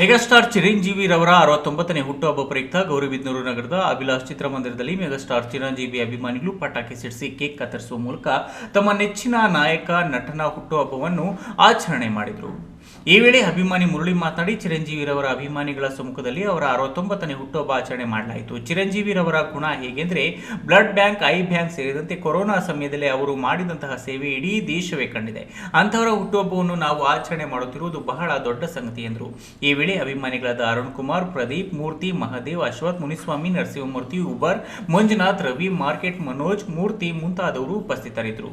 Speaker 1: ಮೆಗಾಸ್ಟಾರ್ ಚಿರಂಜೀವಿ ರವರ ಅರವತ್ತೊಂಬತ್ತನೇ ಹುಟ್ಟುಹಬ್ಬ ಪ್ರಯುಕ್ತ ಗೌರಿಬಿದ್ನೂರು ನಗರದ ಅಭಿಲಾಷ್ ಚಿತ್ರಮಂದಿರದಲ್ಲಿ ಮೆಗಾಸ್ಟಾರ್ ಚಿರಂಜೀವಿ ಅಭಿಮಾನಿಗಳು ಪಟಾಕಿ ಸಿಡಿಸಿ ಕೇಕ್ ಕತ್ತರಿಸುವ ಮೂಲಕ ತಮ್ಮ ನೆಚ್ಚಿನ ನಾಯಕ ನಟನ ಹುಟ್ಟುಹಬ್ಬವನ್ನು ಆಚರಣೆ ಮಾಡಿದರು. ಈ ವೇಳೆ ಅಭಿಮಾನಿ ಮುರಳಿ ಮಾತನಾಡಿ ಚಿರಂಜೀವಿರವರ ಅಭಿಮಾನಿಗಳ ಸಮ್ಮುಖದಲ್ಲಿ ಅವರ ಅರವತ್ತೊಂಬತ್ತನೇ ಹುಟ್ಟುಹಬ್ಬ ಆಚರಣೆ ಮಾಡಲಾಯಿತು ಚಿರಂಜೀವಿರವರ ಗುಣ ಹೇಗೆಂದರೆ, ಬ್ಲಡ್ ಬ್ಯಾಂಕ್, ಐ ಬ್ಯಾಂಕ್ ಸೇರಿದಂತೆ ಕೊರೋನಾ ಸಮಯದಲ್ಲಿ ಅವರು ಮಾಡಿದಂತಹ ಸೇವೆ ಇಡೀ ದೇಶವೇ ಕಂಡಿದೆ. ಅಂತಹವರ ಹುಟ್ಟುಹಬ್ಬವನ್ನು ನಾವು ಆಚರಣೆ ಮಾಡುತ್ತಿರುವುದು ಬಹಳ ದೊಡ್ಡ ಸಂಗತಿ ಎಂದರು. ಈ ವೇಳೆ ಅಭಿಮಾನಿಗಳಾದ ಅರುಣ್ ಕುಮಾರ್, ಪ್ರದೀಪ್, ಮೂರ್ತಿ, ಮಹದೇವ್, ಅಶ್ವಥ್, ಮುನಿಸ್ವಾಮಿ, ನರಸಿಂಹಮೂರ್ತಿ, ಉಬರ್, ಮಂಜುನಾಥ್, ರವಿ, ಮಾರ್ಕೆಟ್ ಮನೋಜ್, ಮೂರ್ತಿ ಮುಂತಾದವರು ಉಪಸ್ಥಿತರಿದ್ದರು.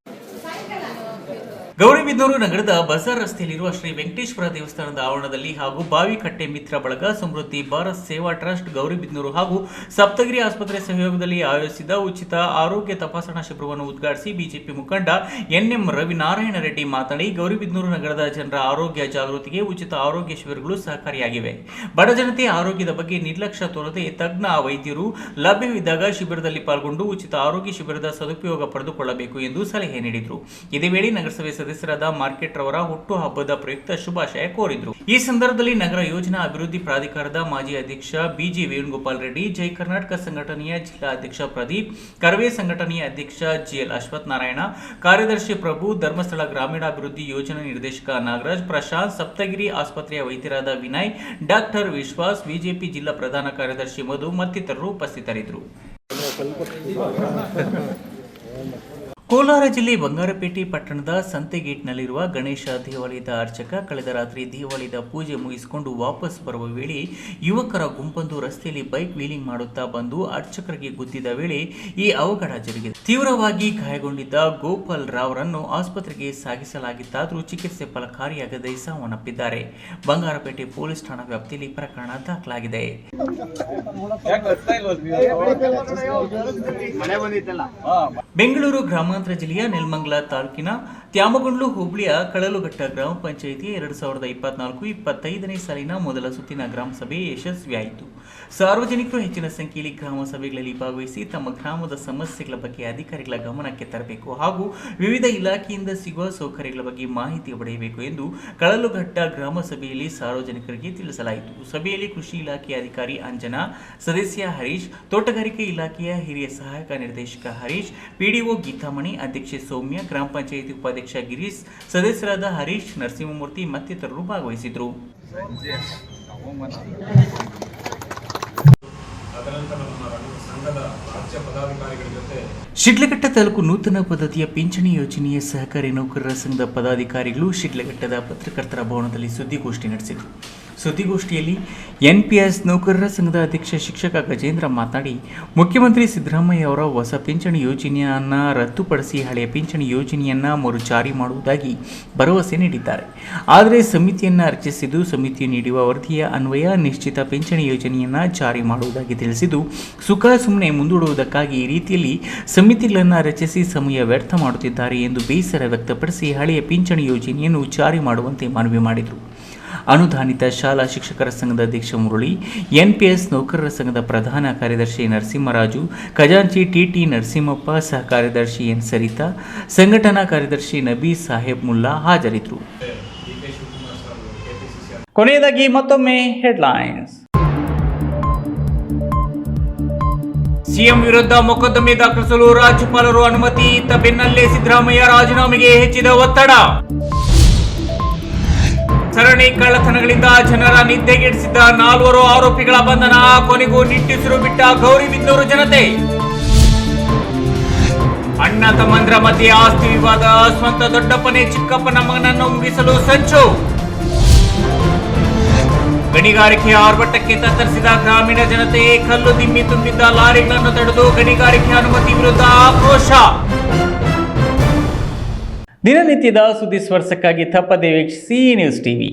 Speaker 1: ಗೌರಿಬಿದನೂರು ನಗರದ ಬಜಾರ್ ರಸ್ತೆಯಲ್ಲಿರುವ ಶ್ರೀ ವೆಂಕಟೇಶ್ವರ ದೇವಸ್ಥಾನದ ಆವರಣದಲ್ಲಿ ಹಾಗೂ ಬಾವಿಕಟ್ಟೆ ಮಿತ್ರ ಬಳಗ ಸಮೃದ್ಧಿ ಭಾರತ್ ಸೇವಾ ಟ್ರಸ್ಟ್ ಗೌರಿಬಿದನೂರು ಹಾಗೂ ಸಪ್ತಗಿರಿ ಆಸ್ಪತ್ರೆ ಸಹಯೋಗದಲ್ಲಿ ಆಯೋಜಿಸಿದ ಉಚಿತ ಆರೋಗ್ಯ ತಪಾಸಣಾ ಶಿಬಿರವನ್ನು ಉದ್ಘಾಟಿಸಿ ಬಿಜೆಪಿ ಮುಖಂಡ ಎನ್ಎಂ ರವಿನಾರಾಯಣ ರೆಡ್ಡಿ ಮಾತನಾಡಿ, ಗೌರಿಬಿದನೂರು ನಗರದ ಜನರ ಆರೋಗ್ಯ ಜಾಗೃತಿಗೆ ಉಚಿತ ಆರೋಗ್ಯ ಶಿಬಿರಗಳು ಸಹಕಾರಿಯಾಗಿವೆ. ಬಡ ಜನತೆ ಆರೋಗ್ಯದ ಬಗ್ಗೆ ನಿರ್ಲಕ್ಷ್ಯ ತೋರದೆ ತಜ್ಞ, ವೈದ್ಯರು ಲಭ್ಯವಿದ್ದಾಗ ಶಿಬಿರದಲ್ಲಿ ಪಾಲ್ಗೊಂಡು ಉಚಿತ ಆರೋಗ್ಯ ಶಿಬಿರದ ಸದುಪಯೋಗ ಪಡೆದುಕೊಳ್ಳಬೇಕು ಎಂದು ಸಲಹೆ ನೀಡಿದರು. ಇದೇ ವೇಳೆ ನಗರಸಭೆ ಸದಸ್ಯ ಸದಸ್ಯರಾದ ಮಾರ್ಕೆಟ್ ರವರ ಹುಟ್ಟು ಹಬ್ಬದ ಪ್ರಯುಕ್ತ ಶುಭಾಶಯ ಕೋರಿದ್ರು. ಈ ಸಂದರ್ಭದಲ್ಲಿ ನಗರ ಯೋಜನಾ ಅಭಿವೃದ್ಧಿ ಪ್ರಾಧಿಕಾರದ ಮಾಜಿ ಅಧ್ಯಕ್ಷ ಬಿಜಿ ವೇಣುಗೋಪಾಲ್ ರೆಡ್ಡಿ, ಜೈ ಕರ್ನಾಟಕ ಸಂಘಟನೆಯ ಜಿಲ್ಲಾ ಅಧ್ಯಕ್ಷ ಪ್ರದೀಪ್, ಕರವೇ ಸಂಘಟನೆಯ ಅಧ್ಯಕ್ಷ ಜಿಎಲ್ ಅಶ್ವಥ್ ನಾರಾಯಣ, ಕಾರ್ಯದರ್ಶಿ ಪ್ರಭು, ಧರ್ಮಸ್ಥಳ ಗ್ರಾಮೀಣಾಭಿವೃದ್ಧಿ ಯೋಜನಾ ನಿರ್ದೇಶಕ ನಾಗರಾಜ್, ಪ್ರಶಾಂತ್ ಸಪ್ತಗಿರಿ ಆಸ್ಪತ್ರೆಯ ವೈದ್ಯರಾದ ವಿನಯ್, ಡಾಕ್ಟರ್ ವಿಶ್ವಾಸ್, ಬಿಜೆಪಿ ಜಿಲ್ಲಾ ಪ್ರಧಾನ ಕಾರ್ಯದರ್ಶಿ ಮಧು ಮತ್ತಿತರರು ಉಪಸ್ಥಿತರಿದ್ದರು. (laughs) (laughs) ಕೋಲಾರ ಜಿಲ್ಲೆ ಬಂಗಾರಪೇಟೆ ಪಟ್ಟಣದ ಸಂತೆಗೇಟ್ನಲ್ಲಿರುವ ಗಣೇಶ ದೇವಾಲಯದ ಅರ್ಚಕ ಕಳೆದ ರಾತ್ರಿ ದೇವಾಲಯದ ಪೂಜೆ ಮುಗಿಸಿಕೊಂಡು ವಾಪಸ್ ಬರುವ ವೇಳೆ ಯುವಕರ ಗುಂಪೊಂದು ರಸ್ತೆಯಲ್ಲಿ ಬೈಕ್ ವೀಲಿಂಗ್ ಮಾಡುತ್ತಾ ಬಂದು ಅರ್ಚಕರಿಗೆ ಗುದ್ದಿದ ವೇಳೆ ಈ ಅವಘಡ ಜರುಗಿದೆ. ತೀವ್ರವಾಗಿ ಗಾಯಗೊಂಡಿದ್ದ ಗೋಪಾಲ್ ರಾವ್ರನ್ನು ಆಸ್ಪತ್ರೆಗೆ ಸಾಗಿಸಲಾಗಿತ್ತಾದರೂ ಚಿಕಿತ್ಸೆ ಫಲಕಾರಿಯಾಗದೆ ಸಾವನ್ನಪ್ಪಿದ್ದಾರೆ. ಬಂಗಾರಪೇಟೆ ಪೊಲೀಸ್ ಠಾಣಾ ವ್ಯಾಪ್ತಿಯಲ್ಲಿ ಪ್ರಕರಣ ದಾಖಲಾಗಿದೆ. ಬೆಂಗಳೂರು ಗ್ರಾಮಾಂತರ ಜಿಲ್ಲೆಯ ನೆಲಮಂಗಲ ತಾಲೂಕಿನ ತ್ಯಾಮಗೊಂಡ್ಲು ಹೋಬಳಿಯ ಕಳಲುಘಟ್ಟ ಗ್ರಾಮ ಪಂಚಾಯಿತಿ ಎರಡು ಸಾವಿರದ ಇಪ್ಪತ್ನಾಲ್ಕು ಇಪ್ಪತ್ತೈದನೇ ಸಾಲಿನ ಮೊದಲ ಸುತ್ತಿನ ಗ್ರಾಮ ಸಭೆ ಯಶಸ್ವಿಯಾಯಿತು. ಸಾರ್ವಜನಿಕರು ಹೆಚ್ಚಿನ ಸಂಖ್ಯೆಯಲ್ಲಿ ಗ್ರಾಮ ಸಭೆಗಳಲ್ಲಿ ಭಾಗವಹಿಸಿ ತಮ್ಮ ಗ್ರಾಮದ ಸಮಸ್ಯೆಗಳ ಬಗ್ಗೆ ಅಧಿಕಾರಿಗಳ ಗಮನಕ್ಕೆ ತರಬೇಕು ಹಾಗೂ ವಿವಿಧ ಇಲಾಖೆಯಿಂದ ಸಿಗುವ ಸೌಕರ್ಯಗಳ ಬಗ್ಗೆ ಮಾಹಿತಿ ಪಡೆಯಬೇಕು ಎಂದು ಕಳಲುಘಟ್ಟ ಗ್ರಾಮ ಸಭೆಯಲ್ಲಿ ಸಾರ್ವಜನಿಕರಿಗೆ ತಿಳಿಸಲಾಯಿತು. ಸಭೆಯಲ್ಲಿ ಕೃಷಿ ಇಲಾಖೆಯ ಅಧಿಕಾರಿ ಅಂಜನಾ, ಸದಸ್ಯ ಹರೀಶ್, ತೋಟಗಾರಿಕೆ ಇಲಾಖೆಯ ಹಿರಿಯ ಸಹಾಯಕ ನಿರ್ದೇಶಕ ಹರೀಶ್, ಪಿಡಿಒ ಗೀತಾಮಣಿ ಅಧ್ಯಕ್ಷೆ ಸೌಮ್ಯ ಗ್ರಾಮ ಪಂಚಾಯಿತಿ ಉಪಾಧ್ಯಕ್ಷ ಗಿರೀಶ್ ಸದಸ್ಯರಾದ ಹರೀಶ್ ನರಸಿಂಹಮೂರ್ತಿ ಮತ್ತಿತರರು ಭಾಗವಹಿಸಿದ್ರು. ಶಿಡ್ಲಘಟ್ಟ ತಾಲೂಕು ನೂತನ ಪದ್ಧತಿಯ ಪಿಂಚಣಿ ಯೋಜನೆಯ ಸಹಕಾರಿ ನೌಕರರ ಸಂಘದ ಪದಾಧಿಕಾರಿಗಳು ಶಿಡ್ಲಘಟ್ಟದ ಪತ್ರಕರ್ತರ ಭವನದಲ್ಲಿ ಸುದ್ದಿಗೋಷ್ಠಿ ನಡೆಸಿದರು. ಸುದ್ದಿಗೋಷ್ಠಿಯಲ್ಲಿ ಎನ್ಪಿಎಸ್ ನೌಕರರ ಸಂಘದ ಅಧ್ಯಕ್ಷ ಶಿಕ್ಷಕ ಗಜೇಂದ್ರ ಮಾತನಾಡಿ, ಮುಖ್ಯಮಂತ್ರಿ ಸಿದ್ದರಾಮಯ್ಯ ಅವರ ಹೊಸ ಪಿಂಚಣಿ ಯೋಜನೆಯನ್ನು ರದ್ದುಪಡಿಸಿ ಹಳೆಯ ಪಿಂಚಣಿ ಯೋಜನೆಯನ್ನು ಮರು ಜಾರಿ ಮಾಡುವುದಾಗಿ ಭರವಸೆ ನೀಡಿದ್ದಾರೆ. ಆದರೆ ಸಮಿತಿಯನ್ನು ರಚಿಸಿದ್ದು ಸಮಿತಿ ನೀಡುವ ವರದಿಯ ಅನ್ವಯ ನಿಶ್ಚಿತ ಪಿಂಚಣಿ ಯೋಜನೆಯನ್ನು ಜಾರಿ ಮಾಡುವುದಾಗಿ ತಿಳಿಸಿದ್ದು, ಸುಖ ಸುಮ್ಮನೆ ಮುಂದೂಡುವುದಕ್ಕಾಗಿ ಈ ರೀತಿಯಲ್ಲಿ ಸಮಿತಿಗಳನ್ನು ರಚಿಸಿ ಸಮಯ ವ್ಯರ್ಥ ಮಾಡುತ್ತಿದ್ದಾರೆ ಎಂದು ಬೇಸರ ವ್ಯಕ್ತಪಡಿಸಿ ಹಳೆಯ ಪಿಂಚಣಿ ಯೋಜನೆಯನ್ನು ಜಾರಿ ಮಾಡುವಂತೆ ಮನವಿ ಮಾಡಿದರು. ಅನುದಾನಿತ ಶಾಲಾ ಶಿಕ್ಷಕರ ಸಂಘದ ಅಧ್ಯಕ್ಷ ಮುರಳಿ, ಎನ್ಪಿಎಸ್ ನೌಕರರ ಸಂಘದ ಪ್ರಧಾನ ಕಾರ್ಯದರ್ಶಿ ನರಸಿಂಹರಾಜು, ಖಜಾಂಚಿ ಟಿಟಿ ನರಸಿಂಹಪ್ಪ, ಸಹ ಕಾರ್ಯದರ್ಶಿ ಎನ್. ಸರಿತಾ, ಸಂಘಟನಾ ಕಾರ್ಯದರ್ಶಿ ನಬಿ ಸಾಹೇಬ್ ಮುಲ್ಲಾ ಹಾಜರಿದ್ದರು. ಕೊನೆಯದಾಗಿ ಮತ್ತೊಮ್ಮೆ ಹೆಡ್ಲೈನ್ಸ್. ಸಿಎಂ ವಿರುದ್ಧ ಮೊಕದ್ದಮೆ ದಾಖಲಿಸಲು ರಾಜ್ಯಪಾಲರು ಅನುಮತಿ ಇತ್ತ ಬೆನ್ನಲ್ಲೇ ಸಿದ್ದರಾಮಯ್ಯ ರಾಜೀನಾಮೆಗೆ ಹೆಚ್ಚಿದ ಒತ್ತಡ. ಸರಣಿ ಕಳ್ಳತನಗಳಿಂದ ಜನರ ನಿದ್ದೆಗೆಡಿಸಿದ್ದ ನಾಲ್ವರು ಆರೋಪಿಗಳ ಬಂಧನ ಕೊನೆಗೂ ನಿಟ್ಟುಸಿರು ಬಿಟ್ಟ ಗೌರಿಬಿದನೂರು ಜನತೆ. ಅಣ್ಣ ತಮ್ಮಂದ್ರ ಮಧ್ಯೆ ಆಸ್ತಿ ವಿವಾದ, ಸ್ವಂತ ದೊಡ್ಡಪ್ಪನೇ ಚಿಕ್ಕಪ್ಪನ ಮಗನನ್ನು ಮುಗಿಸಲು ಸಂಚು. ಗಣಿಗಾರಿಕೆಯ ಆರ್ಭಟಕ್ಕೆ ತತ್ತರಿಸಿದ ಗ್ರಾಮೀಣ ಜನತೆ ಕಲ್ಲು ದಿಮ್ಮಿ ತುಂಬಿದ್ದ ಲಾರಿಗಳನ್ನು ತಡೆದು ಗಣಿಗಾರಿಕೆ ಅನುಮತಿ ವಿರುದ್ಧ ಆಕ್ರೋಶ. ದಿನನಿತ್ಯದ ಸುದ್ದಿ ಸ್ಪರ್ಶಕ್ಕಾಗಿ ತಪ್ಪದೆ ವೀಕ್ಷಿಸಿ ನ್ಯೂಸ್ ಟಿವಿ.